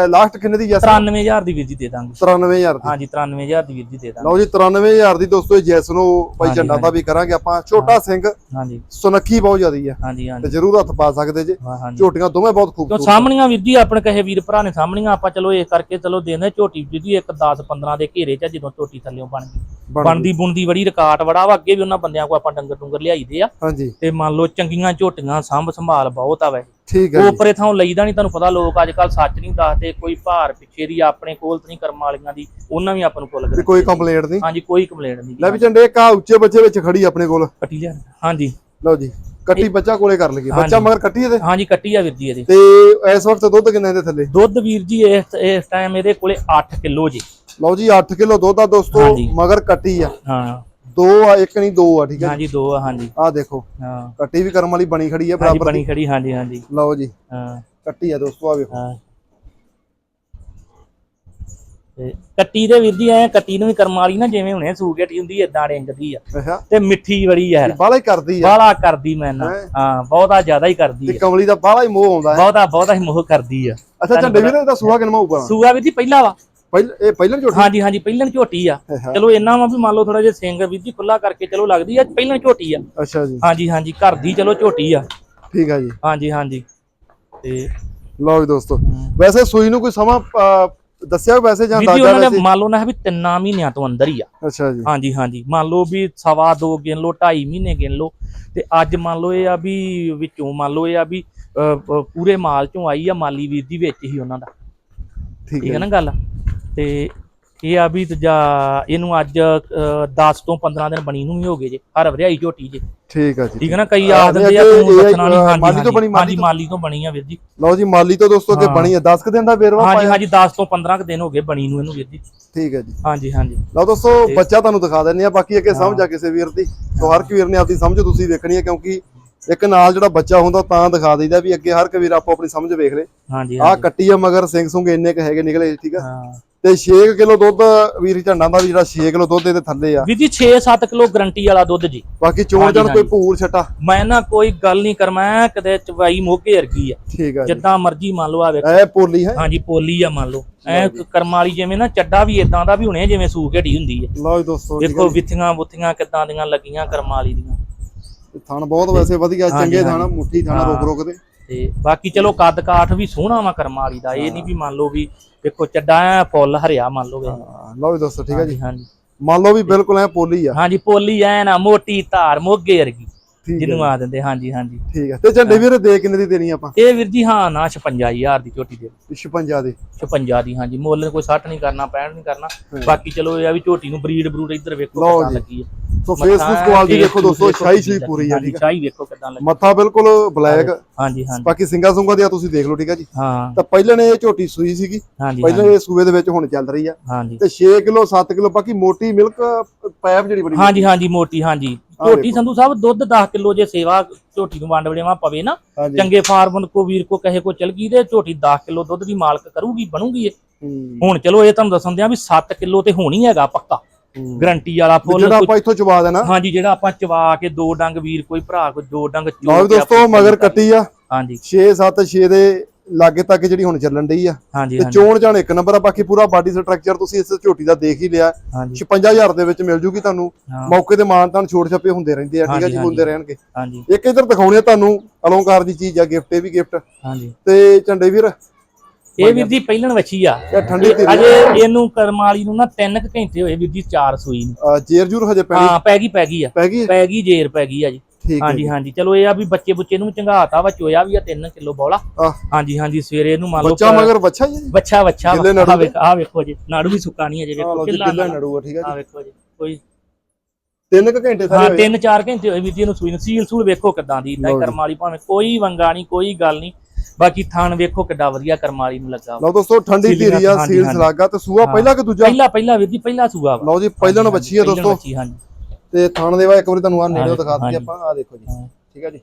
ਲਾਸਟ ਕਿੰਨੇ ਦੀ ਜੈਸ 93000 ਦੀ ਵੀਰ ਜੀ ਦੇ ਦਾਂਗੇ। 93000 ਦੀ। ਹਾਂਜੀ 93000 ਦੀ ਵੀਰ ਜੀ ਦੇ ਦਾਂਗੇ। ਲਓ ਜੀ 93000 ਦੀ ਦੋਸਤੋ ਇਹ ਜੈਸ ਨੂੰ ਬਾਈ ਹਾਂਜੀ, ਝੰਡਾ ਦਾ ਵੀ ਕਰਾਂਗੇ ਆਪਾਂ। ਛੋਟਾ ਸਿੰਘ ਹਾਂਜੀ। ਸੁਨੱਖੀ ਬਹੁਤ ਜ਼ਿਆਦੀ ਆ। ਹਾਂਜੀ ਤੇ ਹਾਂਜੀ ਜਰੂਰ ਹੱਥ ਪਾ ਸਕਦੇ ਜੇ। ਝੋਟੀਆਂ ਦੋਵੇਂ ਬਹੁਤ ਖੂਬਸੂਰਤ ਸਾਹਮਣੀਆਂ ਵੀਰ ਜੀ ਆਪਣੇ ਕਹੇ ਵੀਰ ਭਰਾ ਨੇ ਸਾਹਮਣੀਆਂ ਆਪਾਂ ਚਲੋ ਇਹ ਕਰਕੇ ਚਲੋ ਦੇਨੇ ਝੋਟੀ ਵੀਰ ਜੀ ਇੱਕ 10 15 ਦੇ ਘੇਰੇ ਚ ਜਦੋਂ ਝੋਟੀ ਥੱਲਿਓਂ ਬਣ ਗਈ। ਬਣਦੀ। ਬਣਦੀ ਬੜੀ ਰਿਕਾਰਡ ਬੜਾ ਵਾ ਅੱਗੇ ਵੀ ਉਹਨਾਂ ਬੰਦਿਆਂ ਕੋ ਆਪਾਂ ਡੰਗਰ ਡੁੰਗਰ ਲਿਆਈਦੇ ਆ। ਹਾਂਜੀ। ਤੇ ਮੰਨ ਲਓ ਚੰਗੀਆਂ ਝੋਟੀਆਂ ਸੰਭ ਸੰਭਾਲ ਬਹੁਤ ਆ ਵੈ ਠੀਕ ਹੈ ਉਹ ਉਪਰੇ ਥਾਂ ਲਈਦਾ ਨਹੀਂ ਤੁਹਾਨੂੰ ਪਤਾ ਲੋਕ ਅੱਜ ਕੱਲ ਸੱਚ ਨਹੀਂ ਦੱਸਦੇ ਕੋਈ ਭਾਰ ਪਿੱਛੇ ਦੀ ਆਪਣੇ ਕੋਲ ਤੇ ਨਹੀਂ ਕਰਮ ਵਾਲੀਆਂ ਦੀ ਉਹਨਾਂ ਵੀ ਆਪਾਂ ਨੂੰ ਫੁੱਲ ਤੇ ਕੋਈ ਕੰਪਲੇਂਟ ਨਹੀਂ। ਹਾਂਜੀ ਕੋਈ ਕੰਪਲੇਂਟ ਨਹੀਂ। ਲੈ ਵੀ ਝੰਡੇ ਆ ਉੱਚੇ ਬੱਚੇ ਵਿੱਚ ਖੜੀ ਆਪਣੇ ਕੋਲ। ਕੱਟੀ ਜਾ ਹਾਂਜੀ। ਲਓ ਜੀ ਕੱਟੀ ਬੱਚਾ ਕੋਲੇ ਕਰ ਲਈਏ। ਬੱਚਾ। ਮਗਰ ਕੱਟੀ ਇਹਦੇ? ਹਾਂਜੀ ਕੱਟੀ ਆ ਵੀਰ ਜੀ ਇਹਦੇ। ਤੇ ਇਸ ਵਕਤ ਦੁੱਧ ਕਿੰਨੇ ਦੇ ਥੱਲੇ? ਦੁੱਧ ਵੀਰ ਜੀ ਇਸ ਇਸ ਟਾਈਮ ਇਹਦੇ ਕੋਲੇ 8 ਕਿਲੋ ਜੀ। ਲਓ ਜੀ 8 ਕਿਲੋ ਦੁੱਧ ਆ ਦੋਸਤੋ। ਮਗਰ ਕੱਟੀ ਆ। ਹਾਂ। ਦੋ ਆ ਇੱਕ ਨਹੀਂ ਦੋ ਆ ਠੀਕ ਹੈ ਹਾਂਜੀ ਦੋ ਆ ਹਾਂਜੀ। ਆ ਦੇਖੋ ਹਾਂ। ਕੱਟੀ ਵੀ ਕਰਮ ਵਾਲੀ ਬਣੀ ਖੜੀ ਆ ਹਾਂਜੀ ਬਰਾਬਰ ਬਣੀ ਖੜੀ ਹਾਂਜੀ ਹਾਂਜੀ। ਲਓ ਜੀ ਹਾਂ। ਕੱਟੀ ਆ ਦੋਸਤੋ ਆ ਵੇਖੋ। ਹਾਂ। ਤੇ ਕੱਟੀ ਦੇ ਵੀਰ ਜੀ ਐ ਕੱਟੀ ਨੂੰ ਵੀ ਕਰਮ ਵਾਲੀ ਨਾ ਜਿਵੇਂ ਹੁਣੇ ਸੂਗੇਟੀ ਹੁੰਦੀ ਏਦਾਂ ਡਿੰਗਦੀ ਆ। ਅੱਛਾ। ਤੇ ਮਿੱਠੀ ਬੜੀ ਯਾਰ। ਬਾਲਾ ਹੀ ਕਰਦੀ ਆ। ਬਾਲਾ ਕਰਦੀ ਮੈਂ ਨਾ। ਹੈਂ? ਹਾਂ ਬਹੁਤਾ ਜ਼ਿਆਦਾ ਹੀ ਕਰਦੀ ਆ। ਕਮਲੀ ਦਾ ਬਾਲਾ ਹੀ ਮੋਹ ਆਉਂਦਾ ਹੈ। ਬਹੁਤਾ ਬਹੁਤਾ ਹੀ ਮੋਹ ਕਰਦੀ ਆ। ਅੱਛਾ ਝੰਡੇ ਵੀਰੇ ਇਹਦਾ ਸੂਹਾ ਕਿੰਨਾ ਹੋਊਗਾ? ਸੂਆ ਵੀਰ ਜੀ ਪਹਿਲਾ ਵਾ। ਪਹਿਲ ਇਹ ਪਹਿਲਾਂ ਝੋਟੀ? ਹਾਂਜੀ ਹਾਂਜੀ ਪਹਿਲਣ ਝੋਟੀ ਆ। ਚਲੋ ਇੰਨਾ ਵਾ ਵੀ ਮੰਨ ਲਓ ਥੋੜਾ ਜਿਹਾ ਸਿੰਘ ਵੀਰ ਜੀ ਖੁੱਲਾ ਕਰਕੇ ਚਲੋ ਲੱਗਦੀ ਆ ਪਹਿਲਣ ਝੋਟੀ ਆ। ਅੱਛਾ ਜੀ। ਹਾਂਜੀ ਹਾਂਜੀ ਘਰ ਦੀ ਚਲੋ ਝੋਟੀ ਆ। ਠੀਕ ਆ ਜੀ। ਹਾਂਜੀ ਹਾਂਜੀ। ਤੇ ਲਓ ਜੀ ਦੋਸਤੋ ਵੈਸੇ ਸੂਈ ਨੂੰ ਕੋਈ ਸਮਾਂ ਦੱਸਿਆ ਵੈਸੇ ਜਾਂ ਅੰਦਾਜ਼ਾ ਉਹਨਾਂ ਨੇ ਵੈਸੇ? ਮੰਨ ਲਓ ਨਾ ਵੀ ਤਿੰਨਾਂ ਮਹੀਨਿਆਂ ਤੋਂ ਅੰਦਰ ਹੀ ਆ। ਅੱਛਾ ਜੀ। ਹਾਂਜੀ ਹਾਂਜੀ। ਮੰਨ ਲਓ ਵੀ ਸਵਾ ਦੋ ਗਿਣ ਲਓ 2.5 ਮਹੀਨੇ ਗਿਣ ਲਓ ਤੇ ਅੱਜ ਮੰਨ ਲਓ ਇਹ ਆ ਵੀ ਵਿੱਚੋਂ ਮੰਨ ਲਓ ਇਹ ਆ ਵੀ ਪੂਰੇ ਮਾਲ ਚੋਂ ਆਈ ਆ ਮਾਲੀ ਵੀਰ ਦੀ ਵਿੱਚ ਹੀ ਉਹਨਾਂ ਦਾ। ਠੀਕ ਹੈ ਨਾ ਗੱਲ? ਤੇ ਇਹ ਆ ਵੀ ਦੂਜਾ ਇਹਨੂੰ ਅੱਜ 10 ਤੋਂ 15 ਦਿਨ ਬਣੀ ਨੂੰ ਵੀ ਹੋ ਗਏ ਜੇ ਹਰ ਵਰਿਆਈ ਝੋਟੀ ਜੇ। ਠੀਕ ਆ ਜੀ ਠੀਕ ਹੈ ਨਾ ਕਈ ਆ, ਆਖ ਦਿੰਦੇ ਆ ਤੂੰ ਦੱਸਣਾ ਨਹੀਂ ਮਾਲੀ ਤੋਂ ਬਣੀ, ਮਾਲੀ ਹਾਂਜੀ ਤੋਂ? ਮਾਲੀ ਤੋਂ ਬਣੀ ਆ ਵੀਰ ਜੀ। ਲਓ ਜੀ ਮਾਲੀ ਤੋਂ ਦੋਸਤੋ ਹਾਂ। ਬਣੀ ਹੈ 10 ਕ ਦਿਨ ਦਾ ਵੇਰਵਾ ਹਾਂਜੀ ਹਾਂਜੀ 10 ਤੋਂ 15 ਕੁ ਦਿਨ ਹੋ ਗਏ ਬਣੀ ਨੂੰ ਇਹਨੂੰ ਵੀਰ ਜੀ। ਠੀਕ ਹੈ ਜੀ। ਹਾਂਜੀ ਹਾਂਜੀ। ਲਓ ਦੋਸਤੋ ਬੱਚਾ ਤੁਹਾਨੂੰ ਦਿਖਾ ਦਿੰਨੇ ਆ ਬਾਕੀ ਅੱਗੇ ਸਮਝ ਆ ਕਿਸੇ ਵੀਰ ਦੀ। ਸੋ ਹਰ ਵੀਰ ਨੇ ਆਪਦੀ ਸਮਝ ਤੁਸੀਂ ਵੇਖਣੀ ਹੈ ਕਿਉਂਕਿ ਇੱਕ ਨਾਲ ਜਿਹੜਾ ਬੱਚਾ ਹੁੰਦਾ ਤਾਂ ਦਿਖਾ ਦਈਦਾ ਵੀ ਅੱਗੇ ਹਰ ਇੱਕ ਵੀਰ ਆਪੋ ਆਪਣੀ ਸਮਝ ਵੇਖ ਲੇ। ਹਾਂਜੀ ਆਹ ਕੱਟੀ ਆ ਮਗਰ ਸਿੰਘ ਸੁੰਗ ਇੰਨੇ ਕ ਹੈਗੇ ਨਿਕਲੇ ਠੀਕ ਆ। ਹਾਂ। ਤੇ 6 ਕਿਲੋ ਦੁੱਧ ਵੀਰ ਝੰਡਾਂ ਦਾ ਵੀ ਜਿਹੜਾ 6 ਕਿਲੋ ਦੁੱਧ ਇਹਦੇ ਥੱਲੇ ਆ। ਵੀਰ ਜੀ 6-7 ਕਿਲੋ ਗਰੰਟੀ ਵਾਲਾ ਦੁੱਧ ਜੀ। ਬਾਕੀ ਚੋਣ ਜਣ ਕੋਈ। ਭੂਰ ਛਟਾ? ਮੈਂ ਨਾ ਕੋਈ ਗੱਲ ਨਹੀਂ ਕਰਮਾ ਕਦੇ ਚਵਾਈ ਮੋਗੇ ਵਰਗੀ ਆ। ਠੀਕ ਆ ਜਿੱਦਾਂ ਮਰਜ਼ੀ ਮੰਨ ਲਓ ਆ ਵੇਖੋ। ਐ ਪੋਲੀ ਹੈ? ਹਾਂਜੀ ਪੋਲੀ ਆ ਮੰਨ ਲਓ। ਐ ਕਰਮ ਵਾਲੀ ਜਿਵੇਂ ਨਾ ਚੱਡਾ ਵੀ ਇਦਾਂ ਦਾ ਵੀ ਹੁਣੇ ਜਿਵੇਂ ਸੂਕ ਢੀ ਹੁੰਦੀ ਹੈ ਲਓ ਜੀ ਦੋਸਤੋ ਦੇਖੋ ਵਿਥੀਆਂ ਬੁੱਥੀਆਂ ਕਿੱਦਾਂ ਦੀਆਂ ਲੱਗੀਆਂ ਕਰਮ ਵਾਲੀ ਦੀਆਂ। ਆ। ਥਣ ਬਹੁਤ ਵੈਸੇ ਵਧੀਆ ਚੰਗੇ ਥਣ। ਮੁੱਠੀ ਥਣ। ਰੋਕ ਰੋਕ ਦੇ। ਤੇ ਬਾਕੀ ਚਲੋ ਕੱਦ ਕਾਠ ਵੀ ਸੋਹਣਾ ਵਾ ਕਰਮ ਵਾਲੀ ਦਾ। ਇਹ ਨਹੀਂ ਵੀ ਮੰਨ ਲਓ ਵੀ ਦੇਖੋ ਚੱਡਾ ਐ ਫੁੱਲ ਹਰਿਆ ਮੰਨ ਲਓ ਵੇ। ਹਾਂ, ਲਓ ਜੀ ਦੋਸਤੋ ਠੀਕ ਆ ਜੀ। ਹਾਂਜੀ ਮੰਨ ਲਓ ਵੀ ਬਿਲਕੁਲ ਐ ਪੋਲੀ ਆ। ਹਾਂਜੀ ਪੋਲੀ ਐ ਨਾ ਮੋਟੀ ਧਾਰ ਮੋਗੇ ਵਰਗੀ ਹੈ ਜਿਹਨੂੰ ਆ ਦਿੰਦੇ ਹਾਂਜੀ ਹਾਂਜੀ। ਠੀਕ ਆ। ਤੇ ਝੰਡੇ ਵੀਰ ਦੇ ਕਿੰਨੇ ਦੀ ਦੇਣੀ ਆਪਾਂ? ਇਹ ਵੀਰ ਜੀ ਹਾਂ ਨਾ 56000 ਦੀ ਝੋਟੀ ਦੇ 56 ਦੀ। 56 ਦੀ ਹਾਂਜੀ। ਮੁੱਲ ਕੋਈ 60 ਨਹੀਂ ਕਰਨਾ 65 ਨਹੀਂ ਕਰਨਾ। ਬਾਕੀ ਚਲੋ ਇਹ ਆ ਵੀ ਝੋਟੀ ਨੂੰ ਬਰੀਡ ਬਰੂਡ ਇੱਧਰ ਵੇਖੋ ਜੀ। ਲੱਗੀ ਹੈ ਸੋ ਫੇਸ ਫੂਸ ਕੁਆਲਿਟੀ ਦੇਖੋ ਦੋਸਤੋ ਸ਼ਾਹੀ ਸ਼ਾਹੀ ਪੂਰੀ ਹਾਂਜੀ ਠੀਕ ਸ਼ਾਹੀ ਵੇਖੋ ਕਿੱਦਾਂ ਲੱਗੀ। ਮੱਥਾ ਬਿਲਕੁਲ ਬਲੈਕ ਹਾਂਜੀ ਹਾਂਜੀ ਬਾਕੀ ਸਿੰਗਾ ਸੁੰਗਾ ਦੀ ਆ ਤੁਸੀਂ ਦੇਖ ਲਓ ਠੀਕ ਆ ਜੀ। ਹਾਂ। ਤਾਂ ਪਹਿਲਾਂ ਨੇ ਇਹ ਝੋਟੀ ਸੂਈ ਸੀਗੀ ਪਹਿਲਾਂ ਇਹ ਸੂਏ ਦੇ ਵਿੱਚ ਹੁਣ ਚੱਲ ਰਹੀ ਆ। ਤੇ 6 ਕਿਲੋ 7 ਕਿਲੋ ਬਾਕੀ ਮੋਟੀ ਮਿਲਕ ਪੈਪ ਜਿਹੜੀ ਬੜੀ ਹਾਂਜੀ ਹਾਂਜੀ ਮੋਟੀ ਹਾਂਜੀ। ਝੋਟੀ। ਸੰਧੂ ਸਾਹਿਬ ਦੁੱਧ 10 ਕਿਲੋ ਜੇ ਸੇਵਾ ਝੋਟੀ ਨੂੰ ਵੰਡ ਵੜੇਵਾ ਪਵੇ ਨਾ ਚੰਗੇ ਫਾਰਮਨ ਕੋ ਵੀਰ ਕੋ ਕਹੇ ਕੋ ਚਲ ਗਈ ਤੇ ਝੋਟੀ 10 ਕਿਲੋ ਦੁੱਧ ਦੀ ਮਾਲਕ ਕਰੂਗੀ ਬਣੂਗੀ ਇਹ। ਹੂੰ, ਹੁਣ ਚਲੋ ਇਹ ਤੁਹਾਨੂੰ ਦੱਸਣ ਦਿਆਂ ਵੀ 7 ਕਿਲੋ ਤੇ ਹੋਣੀ ਹੈਗਾ ਪੱਕਾ। ਹੂੰ। ਗਰੰਟੀ ਵਾਲਾ ਫੁੱਲ ਜਿਹੜਾ ਆਪਾਂ ਇੱਥੋਂ ਚਵਾ ਦੇਣਾ। ਹਾਂਜੀ ਜਿਹੜਾ ਆਪਾਂ ਚਵਾ ਕੇ ਦੋ ਡੰਗ ਵੀਰ ਕੋਈ ਭਰਾ ਕੋਈ ਦੋ ਡੰਗ ਚੋ ਲਓ ਦੋਸਤੋ ਮਗਰ ਕੱਟੀ ਆ। ਹਾਂਜੀ। 6 7 6 ਦੇ ਲਾਗੇ ਤੱਕ ਜਿਹੜੀ ਹੁਣ ਚੱਲਣ ਡਈ ਆ। ਤੇ ਚੋਣ ਜਾਣ ਇੱਕ ਨੰਬਰ ਆ ਬਾਕੀ ਪੂਰਾ ਬਾਡੀ ਸਟਰਕਚਰ ਤੁਸੀਂ ਇਸ ਝੋਟੀ ਦਾ ਦੇਖ ਹੀ ਲਿਆ। ਹਾਂਜੀ। 55000 ਦੇ ਵਿੱਚ ਮਿਲ ਜੂਗੀ ਤੁਹਾਨੂੰ। ਮੌਕੇ ਤੇ ਮਾਨਤਾਨ ਛੋਟ ਛੱਪੇ ਹੁੰਦੇ ਰਹਿੰਦੇ ਆ ਠੀਕ ਆ ਜੀ। ਹੁੰਦੇ ਰਹਿਣਗੇ। ਇੱਕ ਇਧਰ ਦਿਖਾਉਣੇ ਆ ਤੁਹਾਨੂੰ ਅਲੰਕਾਰ ਦੀ ਚੀਜ਼ ਆ ਗਿਫਟ ਇਹ ਵੀ ਗਿਫਟ ਹਾਂਜੀ। ਤੇ ਝੰਡੇ ਵੀਰ ਇਹ ਵੀਰ ਜੀ ਪਹਿਲਣ ਵੱਛੀ ਆ। ਇਹ ਠੰਡੀ ਧੀਰੀ ਅਜੇ ਇਹਨੂੰ ਕਰਮ ਵਾਲੀ ਨੂੰ ਨਾ 3 ਘੰਟੇ ਹੋਏ ਵੀਰ ਜੀ 4 ਸੂਈ ਨੂੰ। ਆ, ਜੇਰ ਜੂਰ ਹਜੇ ਪੈਣੀ ਹਾਂ ਪੈ ਗਈ ਪੈ ਗਈ ਆ। ਪੈ ਗਈ? ਹੈ? ਪੈ ਗਈ ਜੇਰ ਪੈ ਗਈ ਆ ਜੀ। ਹੈ ਹਾਂਜੀ ਹਾਂਜੀ। ਚਲੋ ਇਹ ਆ ਵੀ ਬੱਚੇ ਬੁੱਚੇ ਨੂੰ ਚੰਗਾਤਾ ਵਾ ਚੋਇਆ ਵੀ ਆ 3 ਕਿਲੋ ਬੋਲਾ। ਹਾਂਜੀ ਹਾਂਜੀ ਸਵੇਰੇ ਇਹਨੂੰ ਮੰਨ ਲਓ ਬੱਚਾ ਮਗਰ ਬੱਚਾ ਹੀ ਹੈ ਜੀ? ਬੱਚਾ ਬੱਚਾ ਨਾੜੂ ਆ ਵੇਖ ਆ ਵੇਖੋ ਜੀ ਨਾੜੂ ਵੀ ਸੁੱਕਾ ਨਹੀਂ ਅਜੇ ਆ ਵੇਖੋ ਜੀ ਕਿੱਲਾ ਕਿੱਲਾ ਨੜੂਆ ਠੀਕ ਹੈ ਆ ਜੀ। ਵੇਖੋ ਜੀ ਕੋਈ ਤਿੰਨ ਕੁ ਘੰਟੇ ਹਾਂ ਸਾਰੇ ਹੋਏ। 3-4 ਘੰਟੇ ਹੋਏ ਵੀਰ ਜੀ ਨੂੰ ਸੂਈ ਨੂੰ। ਸੀਲ ਸੂਲ ਵੇਖੋ ਕਿੱਦਾਂ ਦੀ ਜੀ। ਕਰਮ ਵਾਲੀ ਭਾਵੇਂ ਕੋਈ ਵੰਗਾ ਨਹੀਂ ਕੋਈ ਗੱਲ ਨਹੀਂ। ਬਾਕੀ ਥਣ ਵੇਖੋ ਕਿੱਡਾ ਵਧੀਆ ਕਰਮ ਵਾਲੀ ਨੂੰ ਲੱਗਾ। ਲਓ ਦੋਸਤੋ ਠੰਡੀ ਧੀਰੀ ਆ ਸੀਲ। ਸਲਾਗਾ ਤੇ ਸੂਆ। ਪਹਿਲਾ ਕਿ ਦੂਜਾ ਪਹਿਲਾ ਪਹਿਲਾ ਵੀਰ ਜੀ ਪਹਿਲਾ ਸੂਆ ਲਓ ਜੀ ਪਹਿਲਾਂ ਨੂੰ ਬੱਚੀ ਆ ਦੋਸਤੋ ਤੇ ਥਾਣ ਦੇ ਵਾ ਇੱਕ ਵਾਰੀ ਤੁਹਾਨੂੰ ਆ ਨੇੜੇ ਦਿਖਾ ਹਾਂਜੀ। ਆਪਾਂ ਆ ਦੇਖੋ ਜੀ। ਠੀਕ ਹੈ ਜੀ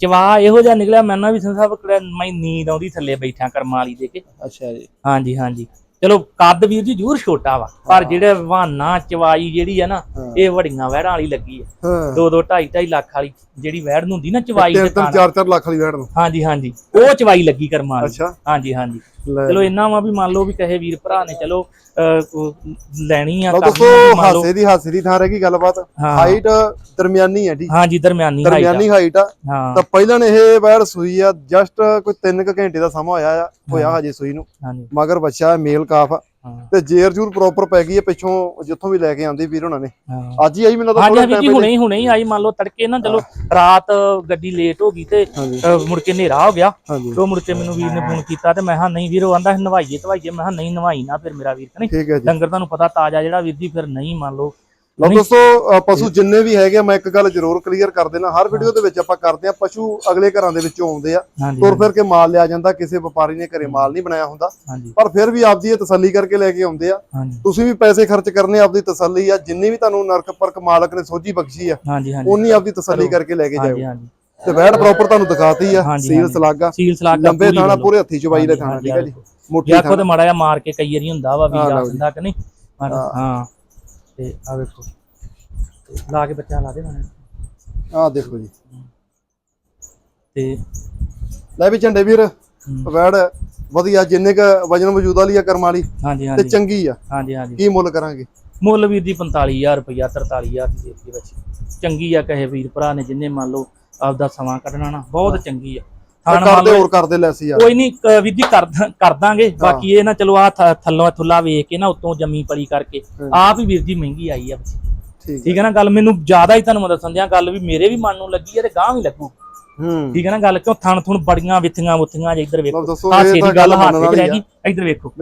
ਚਵਾ ਇਹੋ ਜਿਹਾ ਨਿਕਲਿਆ ਮੈਂ ਨਾ ਵੀ ਸੰਤ ਸਾਹਿਬ ਕਿਹੜਾ ਮੈਂ ਨੀਂਦ ਆਉਂਦੀ ਥੱਲੇ ਬੈਠਾ ਕਰਮ ਵਾਲੀ ਦੇ ਕੇ ਅੱਛਾ ਜੀ ਹਾਂਜੀ ਹਾਂਜੀ ਚਲੋ ਕੱਦ ਵੀਰ ਜੀ ਜ਼ਰੂਰ ਛੋਟਾ ਵਾ ਪਰ ਜਿਹੜੇ ਵਾਹਨਾ ਚਵਾਈ ਜਿਹੜੀ ਆ ਨਾ। ਇਹ ਵੜੀਆਂ ਵਹਿੜਾਂ ਵਾਲੀ ਲੱਗੀ ਆ ਹਾਂ ਦੋ ਦੋ ਢਾਈ ਢਾਈ ਲੱਖ ਵਾਲੀ ਜਿਹੜੀ ਵਹਿੜ ਨੂੰ ਹੁੰਦੀ ਨਾ ਚਵਾਈ ਥਾਣ ਚਾਰ ਚਾਰ ਲੱਖ ਵਾਲੀ ਵੈੜ ਨੂੰ। ਹਾਂਜੀ ਹਾਂਜੀ। ਉਹ ਚਵਾਈ ਲੱਗੀ ਕਰਮਾਂ ਅੱਛਾ। ਹਾਂਜੀ ਹਾਂਜੀ। ਚਲੋ ਇੰਨਾ ਵਾ ਵੀ ਮੰਨ ਲਓ ਵੀ ਕਹੇ ਵੀਰ ਭਰਾ ਨੇ ਚਲੋ ਲੈਣੀ ਆ ਲਓ ਹਾਸੇ ਦੀ ਹਾਸੇ ਦੀ ਥਾਂ ਰਹਿ ਗਈ ਗੱਲਬਾਤ। ਹਾਈਟ ਦਰਮਿਆਨੀ ਹੈ ਜੀ ਹਾਂਜੀ ਦਰਮਿਆਨੀ ਹਾਈਟ ਦਰਮਿਆਨੀ ਹਾਈਟ ਆ। ਤਾਂ ਪਹਿਲਾਂ ਨੇ ਇਹ ਵੈੜ ਸੂਈ ਆ ਜਸਟ ਕੋਈ 3 ਕੁ ਘੰਟੇ ਦਾ ਸਮਾਂ ਹੋਇਆ ਆ ਹੋਇਆ ਹਜੇ ਸੂਈ ਨੂੰ। ਮਗਰ ਬੱਚਾ ਮੇਲ ਕਾਫ ਆ। ਤੇ ਜੇਰ ਜੂਰ ਪ੍ਰੋਪਰ ਪੈ ਗਈ ਹੈ ਪਿੱਛੋਂ ਜਿੱਥੋਂ ਵੀ ਲੈ ਕੇ ਆਂਦੇ ਵੀਰ ਉਹਨਾਂ ਨੇ। ਅੱਜ ਹੀ ਆਈ ਮੈਨੂੰ ਤਾਂ ਥੋੜਾ ਟਾਈਮ ਹੁਣੇ ਹੀ ਹੁਣੇ ਹੀ ਆਈ। ਮੰਨ ਲਓ ਤੜਕੇ ਨਾ ਚਲੋ ਰਾਤ ਗੱਡੀ ਲੇਟ ਹੋ ਗਈ ਤੇ ਮੁੜ ਕੇ ਹਨੇਰਾ ਹੋ ਗਿਆ। ਉਹ ਮੁੜ ਕੇ ਮੈਨੂੰ ਵੀਰ ਨੇ ਫੋਨ ਕੀਤਾ ਤੇ ਮੈਂ ਹਾਂ ਨਹੀਂ ਵੀਰ ਉਹ ਆਂਦਾ ਨਵਾਈਏ ਧਵਾਈਏ। ਮੈਂ ਹਾਂ ਨਹੀਂ ਨਵਾਈ ਨਾ ਫਿਰ ਮੇਰਾ ਵੀਰ ਜੀ। ਡੰਗਰ ਤੁਹਾਨੂੰ ਪਤਾ ਤਾਜ਼ਾ ਜਿਹੜਾ ਵੀਰ ਜੀ ਫਿਰ ਨਹੀਂ ਮੰਨ ਲਓ। ਲਓ ਦੋਸਤੋ ਪਸ਼ੂ ਜਿੰਨੇ ਵੀ ਹੈਗੇ ਆ, ਮੈਂ ਇੱਕ ਗੱਲ ਜ਼ਰੂਰ ਕਲੀਅਰ ਕਰ ਦੇਣਾ ਹਰ ਵੀਡੀਓ ਦੇ ਵਿੱਚ ਆਪਾਂ ਕਰਦੇ ਆ ਪਸ਼ੂ ਅਗਲੇ ਘਰਾਂ ਦੇ ਵਿੱਚੋਂ ਆਉਂਦੇ ਆ। ਤੁਰ ਫਿਰ ਕੇ ਮਾਲ ਲਿਆ ਜਾਂਦਾ ਕਿਸੇ ਵਪਾਰੀ ਨੇ ਘਰੇ ਮਾਲ ਨਹੀਂ ਬਣਾਇਆ ਹੁੰਦਾ। ਪਰ ਫਿਰ ਵੀ ਆਪਦੀ ਇਹ ਤਸੱਲੀ ਕਰਕੇ ਲੈ ਕੇ ਆਉਂਦੇ ਆ। ਤੁਸੀਂ ਵੀ ਪੈਸੇ ਖਰਚ ਕਰਨੇ ਆਪਦੀ ਤਸੱਲੀ ਆ ਜਿੰਨੀ ਵੀ ਤੁਹਾਨੂੰ ਨਰਕ ਪਰਕ ਮਾਲਕ ਨੇ ਸੋਝੀ ਬਖਸ਼ੀ ਆ ਉਨੀ ਆਪਦੀ ਤਸੱਲੀ ਕਰਕੇ ਲੈ ਕੇ ਜਾਓ ਤੇ ਵੈੜ ਪ੍ਰੋਪਰ ਤੁਹਾਨੂੰ ਦਿਖਾਤੀ ਆ ਸੀਲ। ਸਲਾਗਾ। ਸੀਲ ਲੰਬੇ ਥਾਣਾ ਪੂਰੇ ਹੱਥੀ ਚਵਾਈ ਦੇ ਥਾਣਾ ਠੀਕ ਹੈ ਜੀ? ਮੁੱਠੀ ਯਾਰ ਖੁਦ ਮਾੜਾ ਜਿਹਾ ਮਾਰ ਕੇ ਕਈ ਵਾਰੀ ਹੁੰਦਾ ਵਾ ਵੀ ਹਾਂ, ਜਾ ਲਓ ਜੀ। ਦਿੰਦਾ ਕਿ ਨਹੀਂ। ਹਾਂ। ਤੇ ਆ ਵੇਖੋ। ਤੇ ਲਾ ਕੇ ਬੱਚਾ ਲਾ ਦੇ ਮੈਨੂੰ ਆਹ ਦੇਖੋ ਜੀ। ਤੇ ਲੈ ਵੀ ਝੰਡੇ ਵੀਰ ਵੈੜ ਵਧੀਆ ਜਿੰਨੇ ਕ ਵਜਨ ਵਜੂਦ ਵਾਲੀ ਆ ਕਰਮ ਵਾਲੀ ਹਾਂਜੀ ਤੇ ਹਾਂਜੀ। ਚੰਗੀ ਆ। ਹਾਂਜੀ ਹਾਂਜੀ। ਕੀ ਮੁੱਲ ਕਰਾਂਗੇ? ਮੁੱਲ ਵੀਰ ਦੀ 45000 ਰੁਪਇਆ 43000 ਦੀ ਦੇ ਦਿੱਤੀ ਬੱਚੀ। ਚੰਗੀ ਆ ਕਹੇ ਵੀਰ ਭਰਾ ਨੇ ਜਿੰਨੇ ਮੰਨ ਲਓ ਆਪਦਾ ਸਮਾਂ ਕੱਢਣਾ ਨਾ ਬਹੁਤ ਚੰਗੀ ਆ। ਤੇ ਥਾਣ ਮੰਨ ਕਰਦੇ ਲਓ ਹੋਰ ਕਰਦੇ ਲੈਸ ਯਾਰ। ਕੋਈ ਨਹੀਂ ਕਰ ਦਾਂਗੇ। ਬਾਕੀ ਇਹ ਨਾ ਚਲੋ ਆ ਥੱਲੋਂ ਥੁੱਲਾ ਵੇਖ ਕੇ ਨਾ ਉਤੋਂ ਜੰਮੀ ਪਲੀ ਕਰਕੇ ਹਮ। ਆਪ ਹੀ ਵੀਰ ਜੀ ਮਹਿੰਗੀ ਆਈ ਆ ਬੱਚੀ ਠੀਕ ਠੀਕ ਹੈ ਨਾ ਗੱਲ ਮੈਨੂੰ ਜ਼ਿਆਦਾ ਹੀ ਤੁਹਾਨੂੰ ਮੈਂ ਦੱਸਣ ਦਿਆਂ ਗੱਲ ਵੀ ਮੇਰੇ ਵੀ ਮਨ ਨੂੰ ਲੱਗੀ ਹੈ ਤੇ ਗਾਂ ਵੀ ਲੱਗੂ। ਹੂੰ। ਠੀਕ ਹੈ ਨਾ ਗੱਲ ਕਿਉਂ? ਥਣ ਥੁਣ ਬੜੀਆਂ ਵਿਥੀਆਂ ਵੁੱਥੀਆਂ ਜੇ ਇੱਧਰ ਵੇਖੋ। ਗੱਲ ਰਹਿ ਆ। ਗਈ ਇੱਧਰ ਵੇਖੋ।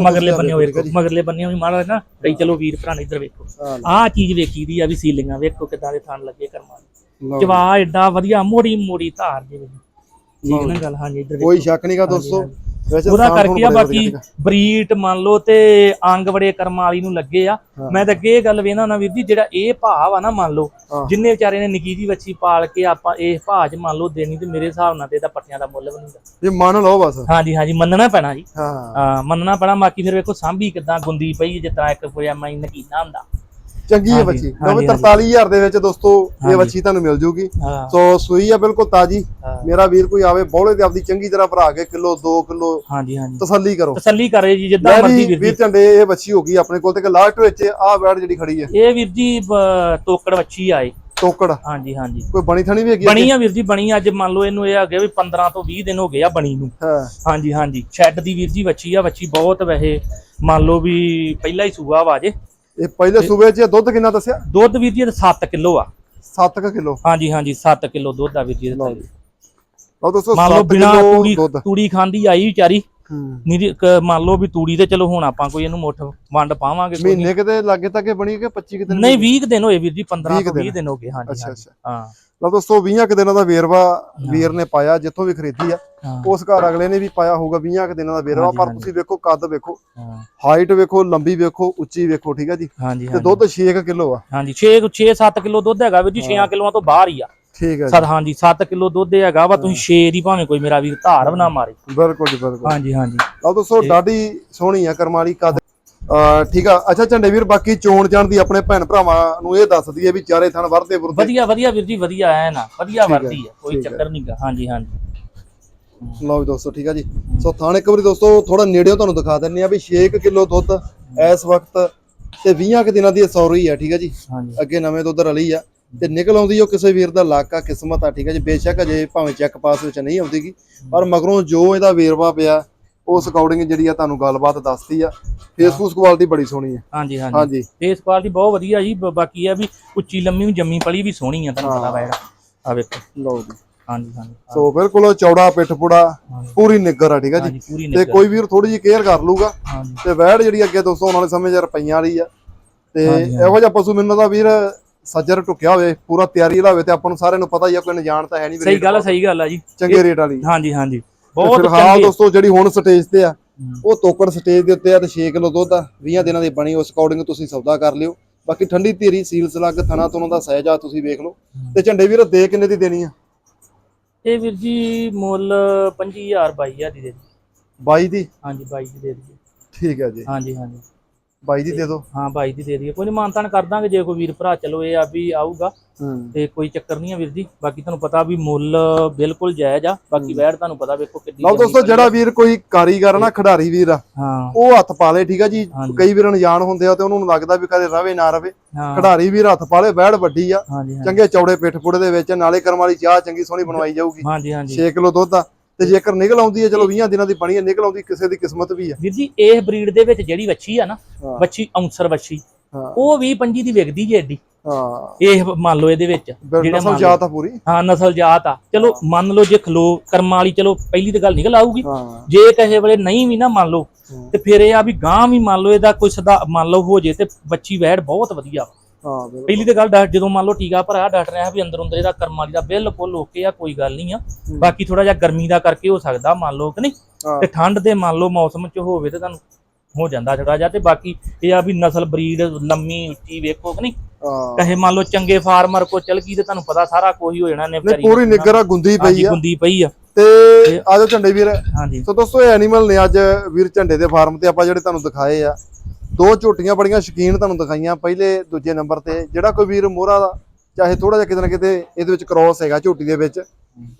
ਮਗਰਲੇ ਬੰਨੇ ਮਗਰਲੇ ਬੰਨੇ ਮਾੜਾ ਨਾ ਕਈ ਚਲੋ ਵੀਰ ਭਰਾ ਨੇ ਇੱਧਰ ਵੇਖੋ। ਆਹ ਚੀਜ਼ ਵੇਖੀ ਦੀ ਆ ਵੀ ਸੀਲਿੰਗਾਂ ਵੇਖੋ ਕਿਦਾਂ ਦੇ ਥਣ ਲੱਗੇ ਕਰਮਾਂ ਜਵਾ ਐਡਾ ਵਧੀਆ ਮੋੜੀ ਮੋੜੀ ਧਾਰ ਦੇ ਵਿੱਚ ਠੀਕ ਹੈ ਨਾ ਗੱਲ ਹਾਂਜੀ ਇੱਧਰ ਵੇਖੋ ਕੋਈ ਸ਼ੱਕ ਨਹੀਂਗਾ ਦੋਸਤੋ। ਵੈਸੇ ਉਹਦਾ ਕਰਕੇ ਆ ਬਾਕੀ ਬਰੀਟ ਮੰਨ ਲਓ ਤੇ ਅੰਗ ਬੜੇ ਕਰਮਾਂ ਵਾਲੀ ਨੂੰ ਲੱਗੇ ਆ। ਮੈਂ ਤਾਂ ਅੱਗੇ ਇਹ ਗੱਲ ਵੇਖਦਾ ਨਾ ਵੀਰ ਜੀ ਜਿਹੜਾ ਇਹ ਭਾਵ ਆ ਨਾ ਮੰਨ ਲਓ। ਜਿੰਨੇ ਵਿਚਾਰੇ ਨੇ ਨਿੱਕੀ ਜੀ ਵੱਛੀ ਪਾਲ ਕੇ ਆਪਾਂ ਇਹ ਭਾਅ ਚ ਮੰਨ ਲਓ ਦੇਣੀ ਤੇ ਮੇਰੇ ਹਿਸਾਬ ਨਾਲ ਤੇ ਇਹਦਾ ਪੱਟੀਆਂ ਦਾ ਮੁੱਲ ਵੀ ਨਹੀਂਗਾ ਜੇ ਮੰਨ ਲਓ ਬਸ। ਹਾਂਜੀ ਹਾਂਜੀ ਮੰਨਣਾ ਪੈਣਾ ਜੀ। ਹਾਂ। ਮੰਨਣਾ ਪੈਣਾ ਬਾਕੀ ਫਿਰ ਵੇਖੋ ਸਾਂਭੀ ਕਿਦਾਂ ਗੁੰਦੀ ਪਈ ਜਿਸ ਤਰ੍ਹਾਂ ਇੱਕ ਕੋਈ ਮੈਂ ਨਕੀਨਾ ਹੁੰਦਾ। ਚੰਗੀ ਹੈ ਬੱਚੀ। ਲਓ 43000 ਦੇ ਵਿੱਚ ਦੋਸਤੋ ਇਹ। ਬੱਚੀ ਤੁਹਾਨੂੰ ਮਿਲ ਜੂਗੀ। ਸੋ ਸੂਈ ਆ ਬਿਲਕੁਲ ਤਾਜੀ। ਮੇਰਾ ਵੀਰ ਕੋਈ ਆਵੇ ਬੋਲੇ ਤੇ ਆਪਦੀ ਚੰਗੀ ਤਰ੍ਹਾਂ ਭਰਾ ਕੇ ਕਿਲੋ 2 ਕਿਲੋ ਹਾਂਜੀ ਹਾਂਜੀ। ਤਸੱਲੀ ਕਰੋ। ਤਸੱਲੀ ਕਰੇ ਜੀ ਜਿੱਦਾਂ ਮਰਜ਼ੀ ਵੀਰ ਝੰਡੇ ਇਹ ਬੱਚੀ ਹੋ ਗਈ ਆਪਣੇ ਕੋਲ ਤੇ ਕਿ ਲਾਸਟ ਵਿੱਚ ਆਹ ਬੈੜ ਜਿਹੜੀ ਖੜੀ ਹੈ। ਇਹ ਵੀਰ ਜੀ ਤੋਕੜ ਵੱਛੀ ਆਏ ਟੋਕੜ ਹਾਂਜੀ ਹਾਂਜੀ। ਕੋਈ ਬਣੀ ਥਣੀ ਵੀ ਹੈਗੀ ਬਣੀ ਆ ਵੀਰ ਜੀ ਬਣੀ ਅੱਜ ਮੰਨ ਲਓ ਇਹਨੂੰ ਇਹ ਹੈਗੇ ਵੀ 15 ਤੋਂ 20 ਦਿਨ ਹੋ ਗਏ ਆ ਬਣੀ ਨੂੰ। ਹਾਂ। ਹਾਂਜੀ ਹਾਂਜੀ। ਸ਼ੈੱਡ ਦੀ ਵੀਰ ਜੀ ਵੱਛੀ ਆ ਵੱਛੀ ਬਹੁਤ ਵੈਸੇ ਮੰਨ ਲਓ ਵੀ ਪਹਿਲਾ ਹੀ ਸੂਆ ਵਾ ਜੇ। ਇਹ ਪਹਿਲੇ ਸੂਬੇ 'ਚ ਦੁੱਧ ਕਿੰਨਾ ਦੱਸਿਆ? ਦੁੱਧ ਵੀਰ ਜੀ ਇਹਦਾ 7 ਕਿਲੋ ਆ। 7 ਕਿਲੋ। ਹਾਂਜੀ ਹਾਂਜੀ 7 ਕਿਲੋ ਦੁੱਧ ਆ ਵੀਰ ਜੀ ਲਓ ਜੀ। ਲਓ ਦੋਸਤੋ ਮੰਨ ਲਓ 7 ਬਿਨਾ ਤੂੜੀ ਤੂੜੀ ਖਾਂਦੀ ਆਈ ਵਿਚਾਰੀ। ਨਹੀਂ ਮੰਨ ਲਓ ਵੀ ਤੂੜੀ ਤੇ ਚਲੋ ਹੁਣ ਆਪਾਂ ਕੋਈ ਇਹਨੂੰ ਮੁੱਠ ਵੰਡ ਪਾਵਾਂਗੇ ਮਹੀਨੇ ਕਿਤੇ ਲਾਗੇ ਤੱਕ ਬਣੀ ਕਿ 25 ਕਿਤੇ ਨਹੀਂ 20 ਕੁ ਦਿਨ ਹੋਏ ਵੀਰ ਜੀ 15 ਵੀਹ ਕੁ ਤੋਂ 20 ਦਿਨ। ਹੋ ਗਏ ਹਾਂਜੀ ਹਾਂ। ਲਓ ਦੋਸਤੋ 20 ਕਿ ਦਿਨਾਂ ਦਾ ਵੇਰਵਾ ਵੀਰ ਨੇ ਪਾਇਆ ਜਿੱਥੋਂ ਵੀ ਖਰੀਦੀ ਆ। ਉਸ ਘਰ ਅਗਲੇ ਨੇ ਵੀ ਪਾਇਆ ਹੋਊਗਾ 20 ਕਿ ਦਿਨਾਂ ਦਾ ਵੇਰਵਾ ਪਰ। ਤੁਸੀਂ ਵੇਖੋ ਕੱਦ ਵੇਖੋ ਹਾਈਟ ਵੇਖੋ ਲੰਬੀ ਵੇਖੋ ਉੱਚੀ ਵੇਖੋ ਠੀਕ ਹੈ ਜੀ? ਤੇ ਦੁੱਧ 6 ਕਿਲੋ ਆ। ਹਾਂਜੀ 6 6 7 ਕਿਲੋ ਦੁੱਧ ਹੈਗਾ ਵੀਰ ਜੀ 6 ਕਿਲੋਆਂ ਤੋਂ ਬਾਹਰ ਹੀ ਆ। ਠੀਕ ਹੈ ਸਰ ਹਾਂਜੀ 7 ਕਿਲੋ ਦੁੱਧ ਹੈਗਾ ਵਾ ਤੁਸੀਂ 6 ਦੀ ਭਾਵੇਂ ਕੋਈ ਮੇਰਾ ਵੀਰ ਧਾਰ ਬਣਾ ਮਾਰੇ। ਬਿਲਕੁਲ ਜੀ ਬਿਲਕੁਲ। ਹਾਂਜੀ ਹਾਂਜੀ। ਲਓ ਦੋਸਤੋ ਡਾਡੀ ਸੋਹਣੀ ਆ ਕਰਮ ਵਾਲੀ ਕੱਦ। ਠੀਕ ਆ। ਅੱਛਾ ਝੰਡੇ ਵੀਰ ਬਾਕੀ ਚੋਣ ਜਾਣ ਦੀ ਆਪਣੇ ਭੈਣ ਭਰਾਵਾਂ ਨੂੰ ਇਹ ਦੱਸ ਦਈਏ ਵੀ ਚਾਰੇ ਥਣ ਵਰਦੇ ਵਰਦੇ ਵਧੀਆ ਵਧੀਆ ਵੀਰ ਜੀ ਵਧੀਆ ਐ ਨਾ ਵਧੀਆ ਵਰਦੀ ਆ ਕੋਈ। ਚੱਕਰ ਨਹੀਂਗਾ ਹਾਂਜੀ ਹਾਂਜੀ। ਲਓ ਦੋਸਤੋ ਠੀਕ ਆ ਜੀ। ਸੋ ਥਾਣ ਇੱਕ ਵਾਰੀ ਦੋਸਤੋ ਥੋੜਾ ਨੇੜਿਓਂ ਤੁਹਾਨੂੰ ਦਿਖਾ ਦਿੰਨੇ ਆ ਵੀ 6 ਕਿਲੋ ਦੁੱਧ ਇਸ ਵਕਤ ਤੇ 20 ਕਿ ਦਿਨਾਂ ਦੀ ਸੌਰੀ ਆ ਠੀਕ ਆ ਜੀ। ਅੱਗੇ ਨਵੇਂ ਦੁੱਧ ਰਲੀ ਆ। ਤੇ ਨਿਕਲ ਆਉਂਦੀ ਉਹ ਕਿਸੇ ਵੀਰ ਦਾ ਲੱਕ ਆ ਕਿਸਮਤ ਆ ਠੀਕ ਆ ਜੀ। ਬੇਸ਼ੱਕ ਅਜੇ ਭਾਵੇਂ ਚੈੱਕ ਪਾਸ ਵਿੱਚ ਨਹੀਂ ਆਉਂਦੀਗੀ ਪਰ ਮਗਰੋਂ ਜੋ ਇਹਦਾ ਵੇਰਵਾ ਪਿਆ ਉਸ ਅਕੋਰਡਿੰਗ ਜਿਹੜੀ ਆ ਤੁਹਾਨੂੰ ਗੱਲਬਾਤ ਦੱਸਦੀ ਆ। ਫੇਸਬੁੱਕ ਕੁਆਲਿਟੀ ਬੜੀ ਸੋਹਣੀ ਆ। ਹਾਂਜੀ ਹਾਂਜੀ। ਹਾਂਜੀ। ਫੇਸ ਕੁਆਲਿਟੀ ਬਹੁਤ ਵਧੀਆ ਜੀ। ਬਾਕੀ ਆ ਵੀ ਉੱਚੀ ਲੰਮੀ ਜੰਮੀ ਪਲੀ ਵੀ ਸੋਹਣੀ ਆ ਤੁਹਾਨੂੰ ਪਤਾ ਵਾ ਇਹਦਾ ਆ ਵੇਖੋ। ਲਓ ਜੀ। ਹਾਂਜੀ ਹਾਂਜੀ। ਸੋ ਬਿਲਕੁਲ ਚੌੜਾ ਪਿੱਠ ਪੁੜਾ ਪੂਰੀ ਨਿੱਗਰ ਆ ਠੀਕ ਆ ਜੀ? ਤੇ ਕੋਈ ਵੀਰ ਥੋੜੀ ਜਿਹੀ ਕੇਅਰ ਕਰ ਲੂਗਾ ਤੇ ਵੈੜ ਜਿਹੜੀ ਅੱਗੇ ਦੋਸਤੋ ਆਉਣ ਵਾਲੇ ਸਮੇਂ 'ਚ ਰੁਪਈਆਂ ਵਾਲੀ ਆ। ਤੇ ਇਹੋ ਜਿਹਾ ਪਸ਼ੂ ਮੈਨੂੰ ਤਾਂ ਵੀਰ ਸੱਜਰ ਟੁਕਿਆ ਹੋਵੇ ਪੂਰਾ ਤਿਆਰੀ ਵਾਲਾ ਹੋਵੇ ਤੇ ਆਪਾਂ ਨੂੰ ਸਾਰਿਆਂ ਨੂੰ ਪਤਾ ਹੀ ਆ ਕੋਈ ਜਾਣ ਤਾਂ ਹੈ ਨਹੀਂ ਸਹੀ ਗੱਲ ਸਹੀ ਗੱਲ ਆ ਜੀ। ਚੰਗੇ ਰੇਟ ਵਾਲੀ। ਹਾਂਜੀ ਹਾਂਜੀ। ਬਹੁਤ ਫਿਲਹਾਲ ਦੋਸਤੋ ਜਿਹੜੀ ਹੁਣ ਸਟੇਜ ਤੇ ਆ। ਉਹ ਤੋਕੜ ਸਟੇਜ ਦੇ ਉੱਤੇ ਆ ਤੇ 6 ਕਿਲੋ ਦੁੱਧ ਆ। 20 ਦਿਨਾਂ ਦੀ ਬਣੀ ਉਸ ਅਕੋਰਡਿੰਗ ਤੁਸੀਂ ਸੌਦਾ ਕਰ ਲਿਓ। ਬਾਕੀ ਠੰਡੀ ਧੀਰੀ ਸੀਲ ਸਲੱਗ ਥਣਾ ਤੋਂ ਦਾ ਸਹਿਜਾ ਤੁਸੀਂ ਵੇਖ ਲਓ। ਤੇ ਝੰਡੇ ਵੀਰ ਦੇ ਕਿੰਨੇ ਦੀ ਦੇਣੀ ਆ? ਇਹ ਵੀਰ ਜੀ ਮੁੱਲ 25000 22000 ਦੀ ਦੇ ਦਿਓ। 22 ਦੀ? ਹਾਂਜੀ 22 ਦੀ ਦੇ ਦਈਏ ਠੀਕ ਹੈ ਜੀ। ਹਾਂਜੀ ਹਾਂਜੀ। 22 ਦੀ ਦੇ ਦਿਓ। ਹਾਂ 22 ਦੀ ਦੇ ਦਈਏ। ਕੋਈ ਨਹੀਂ ਮਾਨਤਾਨ ਕਰ ਦਾਂਗੇ ਜੇ ਕੋਈ ਵੀਰ ਭਰਾ ਚਲੋ ਇਹ ਆ ਵੀ ਆਊਗਾ। ਤੇ ਕੋਈ ਚੱਕਰ ਨਹੀਂ ਆ ਵੀਰ ਜੀ। ਬਾਕੀ ਤੁਹਾਨੂੰ ਪਤਾ ਵੀ ਮੁੱਲ ਬਿਲਕੁਲ ਜਾਇਜ਼ ਆ। ਬਾਕੀ ਵੈੜ ਤੁਹਾਨੂੰ ਪਤਾ ਵੇਖੋ ਕਿੰਨੀ ਲਓ ਦੋਸਤੋ ਜਿਹੜਾ। ਵੀਰ ਕੋਈ ਕਾਰੀਗਰ ਨਾ ਖਿਡਾਰੀ ਵੀਰ ਆ ਉਹ ਹੱਥ ਪਾ ਲੇ ਠੀਕ ਆ ਜੀ। ਕਈ ਵੀਰ ਅਣਜਾਣ ਹੁੰਦੇ ਆ ਤੇ ਉਹਨਾਂ ਨੂੰ ਲੱਗਦਾ ਵੀ ਕਦੇ ਰਵੇ ਨਾ ਰਵੇ। ਖਿਡਾਰੀ ਵੀਰ ਹੱਥ ਪਾ ਲੇ ਵੈੜ ਵੱਡੀ ਆ। ਚੰਗੇ ਚੌੜੇ ਪਿੱਠ ਪੁੜੇ ਦੇ ਵਿੱਚ ਨਾਲੇ ਕਰਮ ਵਾਲੀ ਚਾਹ ਚੰਗੀ ਸੋਹਣੀ ਬਣਵਾਈ ਜਾਊਗੀ। ਹਾਂਜੀ ਹਾਂਜੀ। 6 ਕਿਲੋ ਦੁੱਧ ਆ। ਤੇ ਜੇਕਰ ਨਿਕਲ ਆਉਂਦੀ ਹੈ ਚਲੋ 20 ਦਿਨਾਂ ਦੀ ਬਣੀ ਹੈ ਨਿਕਲ ਆਉਂਦੀ ਕਿਸੇ ਦੀ ਕਿਸਮਤ ਵੀ ਆ ਵੀਰ ਜੀ ਇਹ ਬਰੀਡ ਦੇ ਵਿੱਚ ਜਿਹੜੀ ਵੱਛੀ ਆ ਨਾ ਹਾਂ। ਵੱਛੀ ਔਂਸਰ ਵੱਛੀ ਹਾਂ। ਉਹ 20 25 ਦੀ ਵਿਕਦੀ ਜੇ ਏਡੀ। ਹਾਂ। ਇਹ ਮੰਨ ਲਓ ਇਹਦੇ ਵਿੱਚ ਮੰਨ ਨਸਲ ਜਾਤ ਆ ਪੂਰੀ। ਹਾਂ ਨਸਲ ਜਾਤ ਆ। ਚਲੋ ਮੰਨ ਲਓ ਜੇ ਖਲੋ ਕਰਮਾਂ ਵਾਲੀ ਚਲੋ ਪਹਿਲੀ ਤਾਂ ਗੱਲ ਨਿਕਲ ਆਊਗੀ। ਹਾਂ। ਜੇ ਕਹੇ ਵੇਲੇ ਨਹੀਂ ਵੀ ਨਾ ਮੰਨ ਲਓ ਹੂੰ। ਤੇ ਫਿਰ ਇਹ ਆ ਵੀ ਗਾਂ ਵੀ ਮੰਨ ਲਓ ਇਹਦਾ ਕੋਈ ਸਦਾ ਮੰਨ ਲਓ ਹੋ ਜੇ ਤੇ ਬੱਚੀ ਵੈੜ ਬਹੁਤ ਵਧੀਆ। ਹਾਂ ਬਿਲਕੁਲ। ਪਹਿਲੀ ਤਾਂ ਗੱਲ ਡਾਕਟਰ ਜਦੋਂ ਮੰਨ ਲਓ ਟੀਕਾ ਭਰਾਇਆ ਡਾਕਟਰ ਨੇ ਆ ਵੀ ਅੰਦਰ ਅੰਦਰ ਇਹਦਾ ਕਰਮਾਂ ਦਾ ਬਿਲਕੁਲ ਓਕੇ ਆ ਕੋਈ ਗੱਲ ਨਹੀਂ ਆ। ਬਾਕੀ ਥੋੜਾ ਜਿਹਾ ਗਰਮੀ ਦਾ ਕਰਕੇ ਹੋ ਸਕਦਾ ਮੰਨ ਲਓ ਕਿ ਨਹੀਂ। ਤੇ ਠੰਡ ਦੇ ਮੰਨ ਲਓ ਮੌਸਮ ਚ ਹੋਵੇ ਤੇ ਤੁਹਾਨੂੰ ਹੋ ਜਾਂਦਾ ਥੋੜਾ ਜਿਹਾ ਤੇ ਬਾਕੀ ਇਹ ਆ ਵੀ ਨਸਲ ਬਰੀਡ ਲੰਮੀ ਉੱਚੀ ਵੇਖੋ ਕਿ ਨਹੀਂ? ਕਹੇ ਮੰਨ ਲਓ ਚੰਗੇ ਫਾਰਮਰ ਕੋ ਚਲ ਗਈ ਤੇ ਤੁਹਾਨੂੰ ਪਤਾ ਸਾਰਾ ਕੋਈ ਹੋ ਜਾਣਾ ਨੇ ਨਹੀਂ ਪੂਰੀ ਨਿੱਗਰ ਗੁੰਦੀ ਪਈ ਆ। ਗੁੰਦੀ ਪਈ ਆ। ਤੇ ਆਜੋ ਝੰਡੇ ਵੀਰ। ਹਾਂਜੀ। ਸੋ ਦੋਸਤੋ ਇਹ ਐਨੀਮਲ ਨੇ ਅੱਜ ਵੀਰ ਝੰਡੇ ਦੇ ਫਾਰਮ ਤੇ ਆਪਾਂ ਜਿਹੜੇ ਤੁਹਾਨੂੰ ਦਿਖਾਏ ਆ ਦੋ ਝੋਟੀਆਂ ਬੜੀਆਂ ਸ਼ਕੀਨ ਤੁਹਾਨੂੰ ਦਿਖਾਈਆਂ, ਪਹਿਲੇ ਦੂਜੇ ਨੰਬਰ ਤੇ। ਜਿਹੜਾ ਕੋਈ ਵੀਰ ਮੋਹਰਾ ਦਾ, ਚਾਹੇ ਥੋੜਾ ਜਿਹਾ ਕਿਤੇ ਨਾ ਕਿਤੇ ਇਹਦੇ ਵਿੱਚ ਕ੍ਰੋਸ ਹੈਗਾ ਝੋਟੀ ਦੇ ਵਿੱਚ,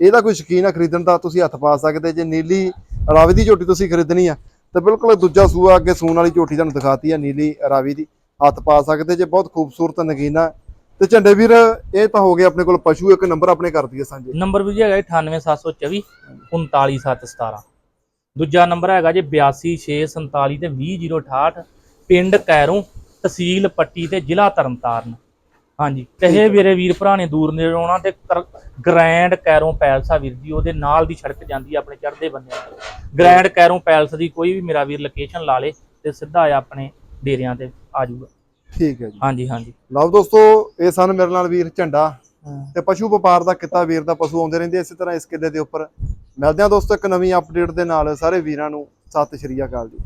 ਇਹਦਾ ਕੋਈ ਸ਼ਕੀਨ ਆ ਖਰੀਦਣ ਦਾ, ਤੁਸੀਂ ਹੱਥ ਪਾ ਸਕਦੇ। ਜੇ ਨੀਲੀ ਰਾਵੀ ਦੀ ਝੋਟੀ ਤੁਸੀਂ ਖਰੀਦਣੀ ਆ, ਤੇ ਬਿਲਕੁਲ ਦੂਜਾ ਸੂਆ ਅੱਗੇ ਸੂਣ ਵਾਲੀ ਝੋਟੀ ਤੁਹਾਨੂੰ ਦਿਖਾਤੀ ਆ, ਨੀਲੀ ਰਾਵੀ ਦੀ। ਹੱਥ ਪਾ ਸਕਦੇ, ਜੇ ਬਹੁਤ ਖੂਬਸੂਰਤ ਨਗੀਨਾ ਤੇ ਝੰਡੇ ਵੀਰ, ਇਹ ਤਾਂ ਹੋ ਗਿਆ ਆਪਣੇ ਕੋਲ ਪਸ਼ੂ, ਇੱਕ ਨੰਬਰ ਆਪਣੇ ਕਰ ਦਈਏ ਸਾਂਝੇ। ਨੰਬਰ ਵੀ ਜੀ ਹੈਗਾ 98724 39717 ਦੂਜਾ ਨੰਬਰ ਹੈਗਾ ਜੀ 82647 ਤੇ 20068 ਪਿੰਡ ਕੈਰੋਂ ਤਹਿਸੀਲ ਪੱਟੀ ਤੇ ਜ਼ਿਲ੍ਹਾ ਤਰਨਤਾਰਨ। ਹਾਂਜੀ ਕਹੇ ਵੀਰੇ ਵੀਰ ਭਰਾ ਨੇ ਦੂਰ ਨੇ ਆਉਣਾ ਤੇ ਗ੍ਰੈਂਡ ਕੈਰੋਂ ਪੈਲਸ ਆ ਵੀਰ ਜੀ ਉਹਦੇ ਨਾਲ ਦੀ ਸੜਕ ਜਾਂਦੀ ਆ ਆਪਣੇ ਚੜ੍ਹਦੇ ਬੰਦੇ ਗ੍ਰੈਂਡ ਕੈਰੋਂ ਪੈਲਸ ਦੀ ਕੋਈ ਵੀ ਮੇਰਾ ਵੀਰ ਲੋਕੇਸ਼ਨ ਲਾ ਲੇ ਤੇ ਸਿੱਧਾ ਆ ਆਪਣੇ ਡੇਰਿਆਂ ਤੇ ਆ ਜਾਊਗਾ। ਠੀਕ ਹੈ ਜੀ। ਹਾਂਜੀ ਹਾਂਜੀ। ਲਓ ਦੋਸਤੋ ਇਹ ਸਨ ਮੇਰੇ ਨਾਲ ਵੀਰ ਝੰਡਾ ਤੇ ਪਸ਼ੂ ਵਪਾਰ ਦਾ ਕਿੱਤਾ ਵੀਰ ਦਾ ਪਸ਼ੂ ਆਉਂਦੇ ਰਹਿੰਦੇ ਇਸੇ ਤਰ੍ਹਾਂ ਇਸ ਕਿੱਲੇ ਦੇ ਉੱਪਰ। ਮਿਲਦੇ ਹਾਂ ਦੋਸਤੋ ਇੱਕ ਨਵੀਂ ਅਪਡੇਟ ਦੇ ਨਾਲ ਸਾਰੇ ਵੀਰਾਂ ਨੂੰ ਸਤਿ ਸ਼੍ਰੀ ਅਕਾਲ ਜੀ।